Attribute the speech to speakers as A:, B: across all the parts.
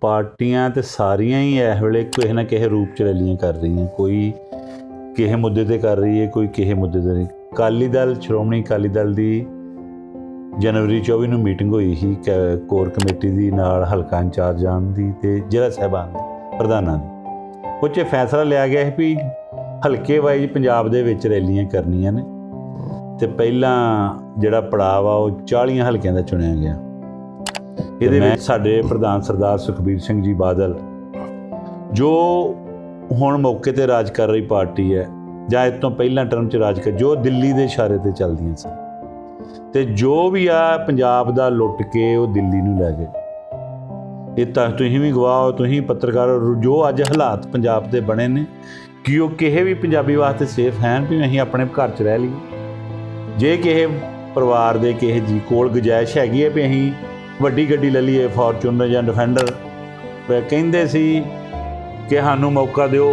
A: ਪਾਰਟੀਆਂ ਤੇ ਸਾਰੀਆਂ ਹੀ ਇਸ ਵੇਲੇ ਕਿਸੇ ਨਾ ਕਿਸੇ ਰੂਪ ਚ ਰੈਲੀਆਂ ਕਰ ਰਹੀਆਂ। ਕੋਈ ਕਿਸੇ ਮੁੱਦੇ ਤੇ ਕਰ ਰਹੀ ਹੈ, ਕੋਈ ਕਿਸੇ ਮੁੱਦੇ ਤੇ ਨਹੀਂ। ਅਕਾਲੀ ਦਲ, ਸ਼੍ਰੋਮਣੀ ਅਕਾਲੀ ਦਲ ਦੀ ਜਨਵਰੀ 24 ਨੂੰ ਮੀਟਿੰਗ ਹੋਈ ਸੀ, ਕੈ- ਕੋਰ ਕਮੇਟੀ ਦੀ ਨਾਲ ਹਲਕਾ ਇੰਚਾਰਜਾਂ ਦੀ ਤੇ ਜ਼ਿਲ੍ਹਾ ਸਹਿਬਾਨ ਪ੍ਰਧਾਨਾਂ ਦੀ। ਉਹ 'ਚ ਫੈਸਲਾ ਲਿਆ ਗਿਆ ਸੀ ਵੀ ਹਲਕੇ ਵਾਈਜ਼ ਪੰਜਾਬ ਦੇ ਵਿੱਚ ਰੈਲੀਆਂ ਕਰਨੀਆਂ ਨੇ। ਤੇ ਪਹਿਲਾਂ ਜਿਹੜਾ ਪੜਾਅ ਆ ਉਹ 40 ਹਲਕਿਆਂ ਦਾ ਚੁਣਿਆ ਗਿਆ। ਇਹਦੇ ਵਿੱਚ ਸਾਡੇ ਪ੍ਰਧਾਨ ਸਰਦਾਰ ਸੁਖਬੀਰ ਸਿੰਘ ਜੀ ਬਾਦਲ ਜੋ ਹੁਣ ਮੌਕੇ ਤੇ ਰਾਜ ਕਰ ਰਹੀ ਪਾਰਟੀ ਹੈ ਜਾਂ ਇਸ ਤੋਂ ਪਹਿਲਾਂ ਟਰਮ ਚ ਰਾਜ ਕਰ ਜੋ ਦਿੱਲੀ ਦੇ ਇਸ਼ਾਰੇ ਤੇ ਚੱਲਦੀਆਂ ਸਨ ਤੇ ਜੋ ਵੀ ਆ ਪੰਜਾਬ ਦਾ ਲੁੱਟ ਕੇ ਉਹ ਦਿੱਲੀ ਨੂੰ ਲੈ ਗਏ। ਇਹ ਤਾਂ ਤੁਸੀਂ ਵੀ ਗਵਾਹ ਹੋ ਤੁਸੀਂ ਪੱਤਰਕਾਰ ਜੋ ਅੱਜ ਹਾਲਾਤ ਪੰਜਾਬ ਦੇ ਬਣੇ ਨੇ ਕਿ ਉਹ ਕਿਸੇ ਵੀ ਪੰਜਾਬੀ ਵਾਸਤੇ ਸੇਫ ਹਨ ਵੀ ਅਸੀਂ ਆਪਣੇ ਘਰ 'ਚ ਰਹਿ ਲਈਏ। ਜੇ ਕਿਸੇ ਪਰਿਵਾਰ ਦੇ ਕਿਸੇ ਜੀ ਕੋਲ ਗੁੰਜਾਇਸ਼ ਹੈਗੀ ਹੈ ਵੀ ਅਸੀਂ ਵੱਡੀ ਗੱਡੀ ਲੈ ਲਈਏ ਫੋਰਚੂਨਰ ਜਾਂ ਡਿਫੈਂਡਰ ਕਹਿੰਦੇ ਸੀ ਕਿ ਸਾਨੂੰ ਮੌਕਾ ਦਿਓ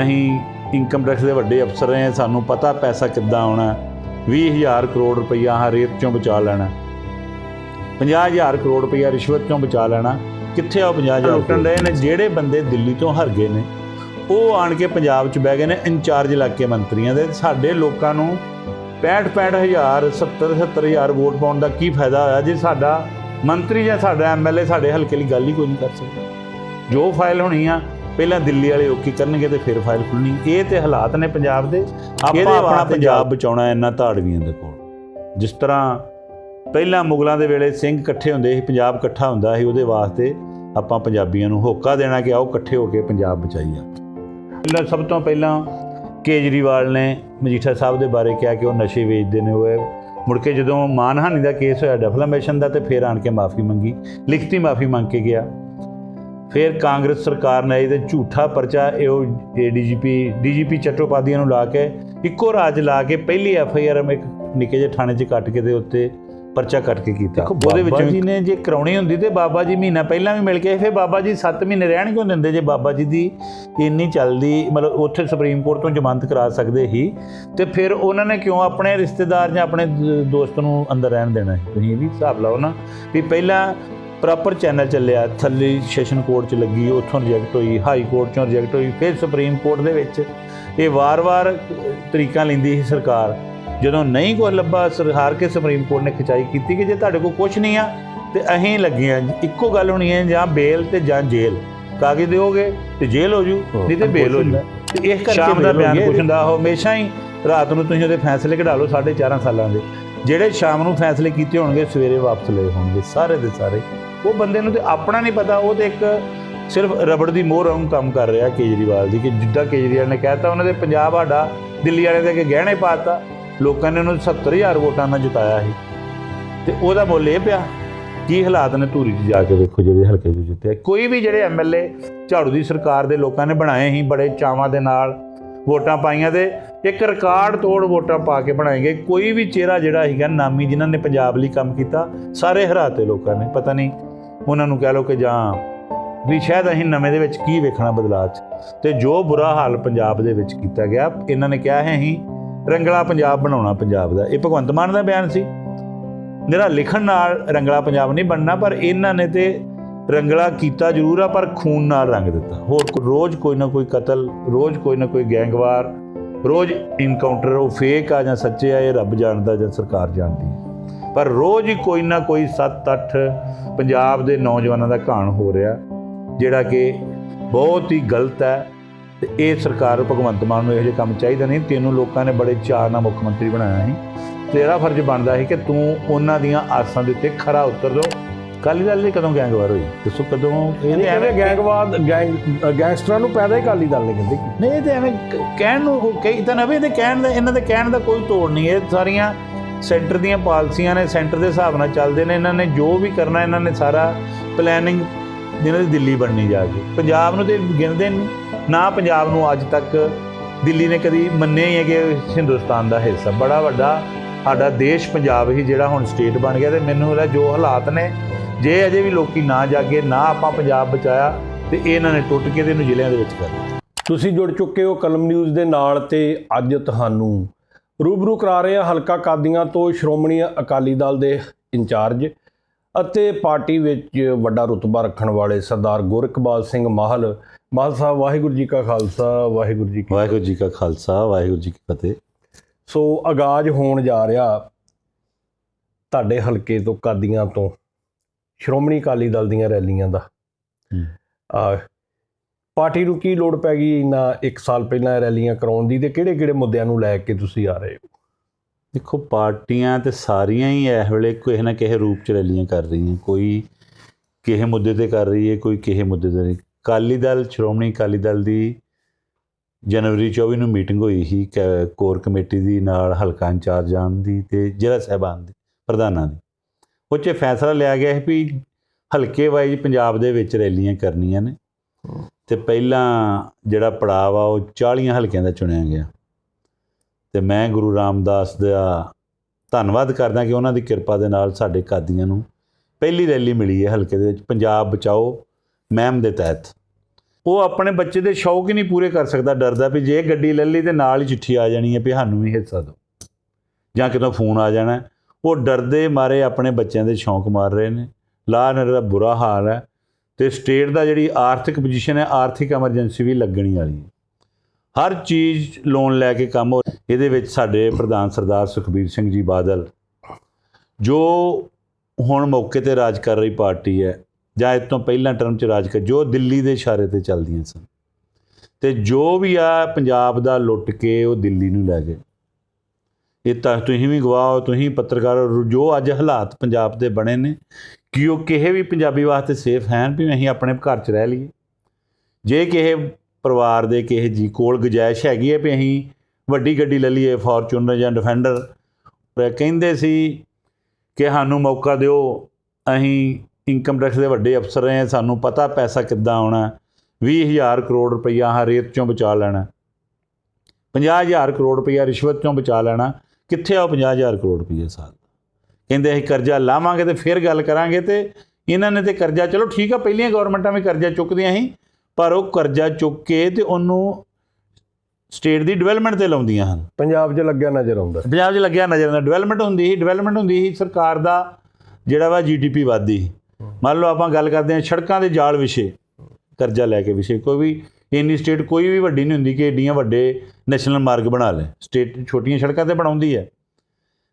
A: ਅਸੀਂ ਇਨਕਮ ਟੈਕਸ ਦੇ ਵੱਡੇ ਅਫਸਰ ਹਾਂ ਸਾਨੂੰ ਪਤਾ ਪੈਸਾ ਕਿੱਦਾਂ ਆਉਣਾ 20000 ਕਰੋੜ ਰੁਪਈਆ ਹਰ ਰੇਤ ਚੋਂ ਬਚਾ ਲੈਣਾ 50000 ਕਰੋੜ ਰੁਪਈਆ ਰਿਸ਼ਵਤ ਚੋਂ ਬਚਾ ਲੈਣਾ ਕਿੱਥੇ ਆ ਉਹ 50000 ਲੁੱਟਣ ਰਹੇ ਨੇ ਜਿਹੜੇ ਬੰਦੇ ਦਿੱਲੀ ਤੋਂ ਹਰ ਗਏ ਨੇ ਉਹ ਆਣ ਕੇ ਪੰਜਾਬ 'ਚ ਬਹਿ ਗਏ ਨੇ ਇੰਚਾਰਜ ਇਲਾਕੇ ਮੰਤਰੀਆਂ ਦੇ। ਸਾਡੇ ਲੋਕਾਂ ਨੂੰ 65 65000 70 70000 ਵੋਟ ਪਾਉਣ ਦਾ ਕੀ ਫਾਇਦਾ ਹੋਇਆ? ਜੇ ਸਾਡਾ ਮੰਤਰੀ ਜਾਂ ਸਾਡਾ ਐਮਐਲਏ ਸਾਡੇ ਹਲਕੇ ਲਈ ਗੱਲ ਹੀ ਕੋਈ ਨਹੀਂ ਕਰ ਸਕਦਾ। ਜੋ ਫਾਈਲ ਹੋਣੀ ਆ ਪਹਿਲਾਂ ਦਿੱਲੀ ਵਾਲੇ ਓਕੇ ਕਰਨਗੇ ਤੇ ਫਿਰ ਫਾਈਲ ਖੁੱਲਣੀ ਇਹ ਤੇ ਹਾਲਾਤ ਨੇ ਪੰਜਾਬ ਦੇ। ਆਪਾਂ ਆਪਣਾ ਪੰਜਾਬ ਬਚਾਉਣਾ ਇਹਨਾਂ ਧਾੜਵੀਆਂ ਦੇ ਕੋਲ। ਜਿਸ ਤਰ੍ਹਾਂ ਪਹਿਲਾਂ ਮੁਗਲਾਂ ਦੇ ਵੇਲੇ ਸਿੰਘ ਇਕੱਠੇ ਹੁੰਦੇ ਸੀ ਪੰਜਾਬ ਇਕੱਠਾ ਹੁੰਦਾ ਸੀ ਉਹਦੇ ਵਾਸਤੇ ਆਪਾਂ ਪੰਜਾਬੀਆਂ ਨੂੰ ਹੋਕਾ ਦੇਣਾ ਕਿ ਆਓ ਇਕੱਠੇ ਹੋ ਕੇ ਪੰਜਾਬ ਬਚਾਈਏ ਪਹਿਲਾਂ ਸਭ ਤੋਂ ਪਹਿਲਾਂ ਕੇਜਰੀਵਾਲ ਨੇ ਮਜੀਠਾ ਸਾਹਿਬ ਦੇ ਬਾਰੇ ਕਿਹਾ ਕਿ ਉਹ ਨਸ਼ੇ ਵੇਚਦੇ ਨੇ ਉਹ ਮੁੜ ਕੇ ਜਦੋਂ ਮਾਨਹਾਨੀ ਦਾ ਕੇਸ ਹੋਇਆ ਡੈਫਲੇਮੇਸ਼ਨ ਦਾ, ਤੇ ਫਿਰ ਆਣ ਕੇ ਮਾਫੀ ਮੰਗੀ। ਲਿਖਤੀ ਮਾਫੀ ਮੰਗ ਕੇ ਗਿਆ। ਫਿਰ ਕਾਂਗਰਸ ਸਰਕਾਰ ਨੇ ਇਹਦੇ ਝੂਠਾ ਪਰਚਾ, ਇਹ ਉਹ ਡੀਜੀਪੀ ਡੀਜੀਪੀ ਚਟੋਪਾਧਿਆ ਨੂੰ ਲਾ ਕੇ, ਇੱਕੋ ਰਾਜ ਲਾ ਕੇ ਪਹਿਲੀ ਐਫ ਆਈ ਆਰ ਇੱਕ ਨਿੱਕੇ ਜਿਹੇ ਥਾਣੇ 'ਚ ਕੱਟ ਕੇ ਦੇ ਉੱਤੇ ਪਰਚਾ ਕੱਟ ਕੇ ਕੀਤਾ ਉਹਦੇ
B: ਬਾਬਾ
A: ਵਿੱਚ ਜੀ ਨੇ ਜੇ ਕਰਾਉਣੀ ਹੁੰਦੀ ਤੇ ਬਾਬਾ ਜੀ ਮਹੀਨਾ ਪਹਿਲਾਂ ਵੀ ਮਿਲ ਕੇ ਫਿਰ ਬਾਬਾ ਜੀ 7 ਮਹੀਨੇ ਰਹਿਣ ਕਿਉਂ ਦਿੰਦੇ ਜੇ? ਬਾਬਾ ਜੀ ਦੀ ਇੰਨੀ ਚੱਲਦੀ ਮਤਲਬ ਉੱਥੇ ਸੁਪਰੀਮ ਕੋਰਟ ਤੋਂ ਜ਼ਮਾਨਤ ਕਰਾ ਸਕਦੇ ਹੀ ਤੇ ਫਿਰ ਉਹਨਾਂ ਨੇ ਕਿਉਂ ਆਪਣੇ ਰਿਸ਼ਤੇਦਾਰ ਜਾਂ ਆਪਣੇ ਦੋਸਤ ਨੂੰ ਅੰਦਰ ਰਹਿਣ ਦੇਣਾ ਸੀ? ਤੁਸੀਂ ਇਹ ਵੀ ਹਿਸਾਬ ਲਾਓ ਨਾ ਵੀ ਪਹਿਲਾਂ ਪ੍ਰੋਪਰ ਚੈਨਲ ਚੱਲਿਆ ਥੱਲੇ ਸੈਸ਼ਨ ਕੋਰਟ ਚ ਲੱਗੀ ਉੱਥੋਂ ਰਿਜੈਕਟ ਹੋਈ ਹਾਈ ਕੋਰਟ ਚੋਂ ਰਿਜੈਕਟ ਹੋਈ ਫਿਰ ਸੁਪਰੀਮ ਕੋਰਟ ਦੇ ਵਿੱਚ ਇਹ ਵਾਰ-ਵਾਰ ਤਰੀਕਾ ਲੈਂਦੀ ਸੀ ਸਰਕਾਰ। ਜਦੋਂ ਨਹੀਂ ਕੋਈ ਲੱਭਾ ਸਰਕਾਰ ਕੇ ਸੁਪਰੀਮ ਕੋਰਟ ਨੇ ਖਿਚਾਈ ਕੀਤੀ ਕਿ ਜੇ ਤੁਹਾਡੇ ਕੋਲ ਕੁਝ ਨਹੀਂ ਆ ਤੇ ਅਸੀਂ ਲੱਗੇ ਆ ਇੱਕੋ ਗੱਲ ਹੋਣੀ ਹੈ ਜਾਂ ਬੇਲ ਤੇ ਜਾਂ ਜੇਲ੍ਹ ਕਾਗਜ਼ ਦਿਓਗੇ ਤੇ ਜੇਲ੍ਹ ਹੋ ਜੂ ਨਹੀਂ ਤੇ ਬੇਲ ਹੋ ਜੂ। ਤੇ ਇਸ ਕਰਕੇ
B: ਸ਼ਾਮ ਦਾ ਬਿਆਨ
A: ਉਹ ਹਮੇਸ਼ਾ ਹੀ ਰਾਤ ਨੂੰ ਤੁਸੀਂ ਉਹਦੇ ਫੈਸਲੇ ਕਢਾ ਲਓ 4.5 ਸਾਲਾਂ ਦੇ। ਜਿਹੜੇ ਸ਼ਾਮ ਨੂੰ ਫੈਸਲੇ ਕੀਤੇ ਹੋਣਗੇ ਸਵੇਰੇ ਵਾਪਸ ਲਏ ਹੋਣਗੇ ਸਾਰੇ ਦੇ ਸਾਰੇ। ਉਹ ਬੰਦੇ ਨੂੰ ਤੇ ਆਪਣਾ ਨਹੀਂ ਪਤਾ ਉਹ ਤੇ ਇੱਕ ਸਿਰਫ ਰਬੜ ਦੀ ਮੋਹਰ ਵਾਂਗ ਕੰਮ ਕਰ ਰਿਹਾ ਕੇਜਰੀਵਾਲ ਦੀ ਕਿ ਜਿੱਦਾਂ ਕੇਜਰੀਵਾਲ ਨੇ ਕਹਿਤਾ ਉਹਨਾਂ ਦੇ ਪੰਜਾਬ ਸਾਡਾ ਦਿੱਲੀ ਵਾਲੇ ਦੇ ਅੱਗੇ ਗਹਿਣੇ ਪਾਤਾ ਲੋਕਾਂ ਨੇ ਉਹਨੂੰ 70000 ਵੋਟਾਂ ਨਾਲ ਜਿਤਾਇਆ ਸੀ। ਤੇ ਉਹਦਾ ਮੁੱਲ ਇਹ ਪਿਆ, ਕੀ ਹਾਲਾਤ ਨੇ ਧੂਰੀ 'ਚ ਜਾ ਕੇ ਵੇਖੋ ਜਿਹੜੇ ਹਲਕੇ 'ਚ ਜਿੱਤੇ ਕੋਈ ਵੀ ਜਿਹੜੇ ਐਮਐਲਏ ਝਾੜੂ ਦੀ ਸਰਕਾਰ ਦੇ ਲੋਕਾਂ ਨੇ ਬਣਾਏ ਸੀ, ਬੜੇ ਚਾਵਾਂ ਦੇ ਨਾਲ ਵੋਟਾਂ ਪਾਈਆਂ ਤੇ ਇੱਕ ਰਿਕਾਰਡ ਤੋੜ ਵੋਟਾਂ ਪਾ ਕੇ ਬਣਾਏ ਗਏ। ਕੋਈ ਵੀ ਚਿਹਰਾ ਜਿਹੜਾ ਸੀਗਾ, ਨਾਮੀ ਜਿਨ੍ਹਾਂ ਨੇ ਪੰਜਾਬ ਲਈ ਕੰਮ ਕੀਤਾ, ਸਾਰੇ ਹਰਾਤੇ ਲੋਕਾਂ ਨੇ। ਪਤਾ ਨਹੀਂ ਉਹਨਾਂ ਨੂੰ ਕਹਿ ਲਓ ਕਿ ਜਾਂ ਵੀ ਸ਼ਾਇਦ ਅਸੀਂ ਨਵੇਂ ਦੇ ਵਿੱਚ ਕੀ ਵੇਖਣਾ ਬਦਲਾਅ 'ਚ। ਤੇ ਜੋ ਬੁਰਾ ਹਾਲ ਪੰਜਾਬ ਦੇ ਵਿੱਚ ਕੀਤਾ ਗਿਆ, ਇਹਨਾਂ ਨੇ ਕਿਹਾ ਹੈ ਅਸੀਂ ਰੰਗਲਾ ਪੰਜਾਬ ਬਣਾਉਣਾ ਪੰਜਾਬ ਦਾ। ਇਹ ਭਗਵੰਤ ਮਾਨ ਦਾ ਬਿਆਨ ਸੀ। ਜਿਹੜਾ ਲਿਖਣ ਨਾਲ ਰੰਗਲਾ ਪੰਜਾਬ ਨਹੀਂ ਬਣਨਾ, ਪਰ ਇਹਨਾਂ ਨੇ ਤੇ ਰੰਗਲਾ ਕੀਤਾ ਜ਼ਰੂਰ ਆ, ਪਰ ਖੂਨ ਨਾਲ ਰੰਗ ਦਿੱਤਾ। ਹੋਰ ਰੋਜ਼ ਕੋਈ ਨਾ ਕੋਈ ਕਤਲ, ਰੋਜ਼ ਕੋਈ ਨਾ ਕੋਈ ਗੈਂਗਵਾਰ, ਰੋਜ਼ ਇਨਕਾਊਂਟਰ ਉਹ ਫੇਕ ਆ ਜਾਂ ਸੱਚੇ ਆ, ਇਹ ਰੱਬ ਜਾਣਦਾ ਜਾਂ ਸਰਕਾਰ ਜਾਣਦੀ ਪਰ ਰੋਜ਼ ਹੀ ਕੋਈ ਨਾ ਕੋਈ 7-8 ਪੰਜਾਬ ਦੇ ਨੌਜਵਾਨਾਂ ਦਾ ਘਾਣ ਹੋ ਰਿਹਾ, ਜਿਹੜਾ ਕਿ ਬਹੁਤ ਹੀ ਗਲਤ ਹੈ। ਤੇ ਇਹ ਸਰਕਾਰ ਭਗਵੰਤ ਮਾਨ ਨੂੰ ਇਹੋ ਜਿਹੇ ਕੰਮ ਚਾਹੀਦਾ ਨਹੀਂ ਤੈਨੂੰ ਲੋਕਾਂ ਨੇ ਬੜੇ ਚਾਅ ਨਾਲ ਮੁੱਖ ਮੰਤਰੀ ਬਣਾਇਆ ਸੀ। ਤੇਰਾ ਫਰਜ਼ ਬਣਦਾ ਸੀ ਕਿ ਤੂੰ ਉਹਨਾਂ ਦੀਆਂ ਆਸਾਂ ਦੇ ਉੱਤੇ ਖਰਾ ਉਤਰ ਦੋ ਕਾਲੀ ਦਲ ਲਈ ਕਦੋਂ ਗੈਂਗਵਾਰ ਹੋਈ? ਦੱਸੋ ਕਦੋਂ
B: ਇਹ
A: ਇਹਨੇ
B: ਐਵੇਂ ਗੈਂਗਵਾਦ ਗੈਂਗ ਗੈਂਗਸਟਰਾਂ ਨੂੰ ਪੈਦਾ ਹੀ ਕਾਲੀ ਦਲ ਨੇ ਕਹਿੰਦੇ
A: ਨਹੀਂ ਇਹ ਤੇ ਐਵੇਂ ਕਹਿਣ ਨੂੰ ਕਈ ਤਾਂ ਨਵੇਂ ਦੇ ਕਹਿਣ ਦਾ ਇਹਨਾਂ ਦੇ ਕਹਿਣ ਦਾ ਕੋਈ ਤੋੜ ਨਹੀਂ ਇਹ ਸਾਰੀਆਂ ਸੈਂਟਰ ਦੀਆਂ ਪਾਲਿਸੀਆਂ ਨੇ ਸੈਂਟਰ ਦੇ ਹਿਸਾਬ ਨਾਲ ਚੱਲਦੇ ਨੇ। ਇਹਨਾਂ ਨੇ ਜੋ ਵੀ ਕਰਨਾ ਇਹਨਾਂ ਨੇ ਸਾਰਾ ਪਲੈਨਿੰਗ ਜਿਹਨਾਂ ਦੀ ਦਿੱਲੀ ਬਣਨੀ ਜਾ ਕੇ। ਪੰਜਾਬ ਨੂੰ ਤੇ ਗਿਣਦੇ ਨਹੀਂ। ਨਾ ਪੰਜਾਬ ਨੂੰ ਅੱਜ ਤੱਕ ਦਿੱਲੀ ਨੇ ਕਦੀ ਮੰਨਿਆ ਹੀ ਹੈ ਕਿ ਹਿੰਦੁਸਤਾਨ ਦਾ ਹਿੱਸਾ। ਬੜਾ ਵੱਡਾ ਸਾਡਾ ਦੇਸ਼ ਪੰਜਾਬ ਹੀ ਜਿਹੜਾ ਹੁਣ ਸਟੇਟ ਬਣ ਗਿਆ ਤੇ ਮੈਨੂੰ ਲੱਗਦਾ ਜੋ ਹਾਲਾਤ ਨੇ, ਜੇ ਅਜੇ ਵੀ ਲੋਕੀ ਨਾ ਜਾਗੇ, ਨਾ ਆਪਾਂ ਪੰਜਾਬ ਬਚਾਇਆ, ਤੇ ਇਹਨਾਂ ਨੇ ਟੁੱਟ ਕੇ ਤੇ ਇਹਨੂੰ ਜ਼ਿਲ੍ਹਿਆਂ ਦੇ ਵਿੱਚ ਕਰ ਦਿੱਤਾ।
B: ਤੁਸੀਂ ਜੁੜ ਚੁੱਕੇ ਹੋ ਕਲਮ ਨਿਊਜ਼ ਦੇ ਨਾਲ ਤੇ ਅੱਜ ਤੁਹਾਨੂੰ ਰੂਬਰੂ ਕਰਾ ਰਹੇ ਹਾਂ ਹਲਕਾ ਕਾਦੀਆਂ ਤੋਂ ਸ਼੍ਰੋਮਣੀ ਅਕਾਲੀ ਦਲ ਦੇ ਇੰਚਾਰਜ ਅਤੇ ਪਾਰਟੀ ਵਿੱਚ ਵੱਡਾ ਰੁਤਬਾ ਰੱਖਣ ਵਾਲੇ ਸਰਦਾਰ ਗੁਰਕਬਾਲ ਸਿੰਘ ਮਾਹਲ ਮਾਹਲ ਸਾਹਿਬ ਵਾਹਿਗੁਰੂ ਜੀ ਕਾ ਖਾਲਸਾ ਵਾਹਿਗੁਰੂ ਜੀ ਕੀ
A: ਵਾਹਿਗੁਰੂ ਜੀ ਕਾ ਖਾਲਸਾ ਵਾਹਿਗੁਰੂ ਜੀ ਕੀ ਫਤਿਹ।
B: ਸੋ ਆਗਾਜ਼ ਹੋਣ ਜਾ ਰਿਹਾ ਤੁਹਾਡੇ ਹਲਕੇ ਤੋਂ ਕਾਦੀਆਂ ਤੋਂ ਸ਼੍ਰੋਮਣੀ ਅਕਾਲੀ ਦਲ ਦੀਆਂ ਰੈਲੀਆਂ ਦਾ। ਆ ਪਾਰਟੀ ਨੂੰ ਕੀ ਲੋੜ ਪੈ ਗਈ ਨਾ ਇੱਕ ਸਾਲ ਪਹਿਲਾਂ ਰੈਲੀਆਂ ਕਰਾਉਣ ਦੀ ਤੇ ਕਿਹੜੇ ਕਿਹੜੇ ਮੁੱਦਿਆਂ ਨੂੰ ਲੈ ਕੇ ਤੁਸੀਂ ਆ ਰਹੇ ਹੋ?
A: ਦੇਖੋ ਪਾਰਟੀਆਂ ਤੇ ਸਾਰੀਆਂ ਹੀ ਇਸ ਵੇਲੇ ਕਿਸੇ ਨਾ ਕਿਸੇ ਰੂਪ ਚ ਰੈਲੀਆਂ ਕਰ ਰਹੀਆਂ। ਕੋਈ ਕਿਸੇ ਮੁੱਦੇ ਤੇ ਕਰ ਰਹੀ ਹੈ ਕੋਈ ਕਿਸੇ ਮੁੱਦੇ ਤੇ ਅਕਾਲੀ ਦਲ ਸ਼੍ਰੋਮਣੀ ਅਕਾਲੀ ਦਲ ਦੀ ਜਨਵਰੀ 24 ਨੂੰ ਮੀਟਿੰਗ ਹੋਈ ਸੀ ਕੋਰ ਕਮੇਟੀ ਦੀ ਨਾਲ ਹਲਕਾ ਇੰਚਾਰਜਾਂ ਦੀ ਤੇ ਜ਼ਿਲ੍ਹਾ ਸਹਿਬਾਨ ਦੀ ਪ੍ਰਧਾਨਾਂ ਦੀ। ਉਹ 'ਚ ਫੈਸਲਾ ਲਿਆ ਗਿਆ ਹੈ ਵੀ ਹਲਕੇ ਵਾਈਜ਼ ਪੰਜਾਬ ਦੇ ਵਿੱਚ ਰੈਲੀਆਂ ਕਰਨੀਆਂ ਨੇ। ਤੇ ਪਹਿਲਾਂ ਜਿਹੜਾ ਪੜਾਅ ਆ ਉਹ 40 ਹਲਕਿਆਂ ਦਾ ਚੁਣਿਆ ਗਿਆ। ਤੇ ਮੈਂ ਗੁਰੂ ਰਾਮਦਾਸ ਦਾ ਧੰਨਵਾਦ ਕਰਦਾ ਕਿ ਉਹਨਾਂ ਦੀ ਕਿਰਪਾ ਦੇ ਨਾਲ ਸਾਡੇ ਕਾਦੀਆਂ ਨੂੰ ਪਹਿਲੀ ਰੈਲੀ ਮਿਲੀ ਹੈ ਹਲਕੇ ਦੇ ਵਿੱਚ। ਪੰਜਾਬ ਬਚਾਓ ਮਹਿਮ ਦੇ ਤਹਿਤ। ਉਹ ਆਪਣੇ ਬੱਚੇ ਦੇ ਸ਼ੌਕ ਹੀ ਨਹੀਂ ਪੂਰੇ ਕਰ ਸਕਦਾ, ਡਰਦਾ ਵੀ ਜੇ ਗੱਡੀ ਲੈ ਲਈ ਤੇ ਨਾਲ ਹੀ ਚਿੱਠੀ ਆ ਜਾਣੀ ਹੈ ਵੀ ਸਾਨੂੰ ਵੀ ਹਿੱਸਾ ਦਿਓ। ਜਾਂ ਕਿਤੋਂ ਫੋਨ ਆ ਜਾਣਾ ਉਹ ਡਰਦੇ ਮਾਰੇ ਆਪਣੇ ਬੱਚਿਆਂ ਦੇ ਸ਼ੌਂਕ ਮਾਰ ਰਹੇ ਨੇ। ਲਾਹ ਨਰ ਦਾ ਬੁਰਾ ਹਾਲ ਹੈ। ਤੇ ਸਟੇਟ ਦਾ ਜਿਹੜੀ ਆਰਥਿਕ ਪੋਜੀਸ਼ਨ ਹੈ, ਆਰਥਿਕ ਐਮਰਜੈਂਸੀ ਵੀ ਲੱਗਣੀ ਵਾਲੀ ਹੈ। ਹਰ ਚੀਜ਼ ਲੋਨ ਲੈ ਕੇ ਕੰਮ ਹੋ ਇਹਦੇ ਵਿੱਚ ਸਾਡੇ ਪ੍ਰਧਾਨ ਸਰਦਾਰ ਸੁਖਬੀਰ ਸਿੰਘ ਜੀ ਬਾਦਲ, ਜੋ ਹੁਣ ਮੌਕੇ ਤੇ ਰਾਜ ਕਰ ਰਹੀ ਪਾਰਟੀ ਹੈ ਜਾਂ ਇਸ ਤੋਂ ਪਹਿਲਾਂ ਟਰਮ ਚ ਰਾਜ ਕਰ, ਜੋ ਦਿੱਲੀ ਦੇ ਇਸ਼ਾਰੇ ਤੇ ਚੱਲਦੀਆਂ ਸਨ। ਤੇ ਜੋ ਵੀ ਆ ਪੰਜਾਬ ਦਾ ਲੁੱਟ ਕੇ ਉਹ ਦਿੱਲੀ ਨੂੰ ਲੈ ਗਏ। ਇਹ ਤਾਂ ਤੁਸੀਂ ਵੀ ਗਵਾਹ ਹੋ, ਤੁਸੀਂ ਪੱਤਰਕਾਰ ਜੋ ਅੱਜ ਹਾਲਾਤ ਪੰਜਾਬ ਦੇ ਬਣੇ ਨੇ, ਕਿ ਉਹ ਕਿਸੇ ਵੀ ਪੰਜਾਬੀ ਵਾਸਤੇ ਸੇਫ ਹਨ ਵੀ ਅਸੀਂ ਆਪਣੇ ਘਰ 'ਚ ਰਹਿ ਲਈਏ। ਜੇ ਕਿਸੇ ਪਰਿਵਾਰ ਦੇ ਕਿਸੇ ਜੀ ਕੋਲ ਗੁਜਾਇਸ਼ ਹੈਗੀ ਹੈ ਵੀ ਅਸੀਂ ਵੱਡੀ ਗੱਡੀ ਲੈ ਲਈਏ ਫੋਰਚੂਨਰ ਜਾਂ ਡਿਫੈਂਡਰ ਕਹਿੰਦੇ ਸੀ ਕਿ ਸਾਨੂੰ ਮੌਕਾ ਦਿਓ, ਅਸੀਂ ਇਨਕਮ ਟੈਕਸ ਦੇ ਵੱਡੇ ਅਫਸਰ ਰਹੇ ਹਾਂ, ਸਾਨੂੰ ਪਤਾ ਪੈਸਾ ਕਿੱਦਾਂ ਆਉਣਾ 20000 ਕਰੋੜ ਰੁਪਈਆ ਹਰ ਰੇਤ ਚੋਂ ਬਚਾ ਲੈਣਾ। 50000 ਕਰੋੜ ਰੁਪਈਆ ਰਿਸ਼ਵਤ ਚੋਂ ਬਚਾ ਲੈਣਾ। ਕਿੱਥੇ ਆ ਉਹ 50000 ਕਰੋੜ ਰੁਪਈਆ ਸਾਲ? ਕਹਿੰਦੇ ਅਸੀਂ ਕਰਜ਼ਾ ਲਾਵਾਂਗੇ ਤੇ ਫਿਰ ਗੱਲ ਕਰਾਂਗੇ ਤੇ ਇਹਨਾਂ ਨੇ ਤੇ ਕਰਜ਼ਾ ਚਲੋ ਠੀਕ ਆ ਪਹਿਲੀਆਂ ਗਵਰਨਮੈਂਟਾਂ ਵੀ ਕਰਜ਼ਾ ਚੁੱਕਦੀਆਂ ਸੀ ਪਰ ਉਹ ਕਰਜ਼ਾ ਚੁੱਕ ਕੇ ਤੇ ਉਹਨੂੰ ਸਟੇਟ ਦੀ ਡਿਵੈਲਪਮੈਂਟ ਤੇ ਲਾਉਂਦੀਆਂ ਹਨ।
B: ਪੰਜਾਬ 'ਚ ਲੱਗਿਆ ਨਜ਼ਰ ਆਉਂਦਾ।
A: ਪੰਜਾਬ 'ਚ ਲੱਗਿਆ ਨਜ਼ਰ ਆਉਂਦਾ। ਡਿਵੈਲਪਮੈਂਟ ਹੁੰਦੀ ਸੀ ਡਿਵੈਲਪਮੈਂਟ ਹੁੰਦੀ ਸੀ ਸਰਕਾਰ ਦਾ ਜਿਹੜਾ ਵਾ ਜੀਡੀਪੀ ਵਧਦੀ ਸੀ। ਮੰਨ ਲਓ ਆਪਾਂ ਗੱਲ ਕਰਦੇ ਹਾਂ ਸੜਕਾਂ ਦੇ ਜਾਲ ਵਿਸ਼ੇ, ਕਰਜ਼ਾ ਲੈ ਕੇ ਵਿਸ਼ੇ, ਕੋਈ ਵੀ ਇੰਨੀ ਸਟੇਟ ਕੋਈ ਵੀ ਵੱਡੀ ਨਹੀਂ ਹੁੰਦੀ ਕਿ ਏਡੀਆਂ ਵੱਡੇ ਨੈਸ਼ਨਲ ਮਾਰਗ ਬਣਾ ਲੇ ਸਟੇਟ ਛੋਟੀਆਂ ਸੜਕਾਂ ਤੇ ਬਣਾਉਂਦੀ ਹੈ।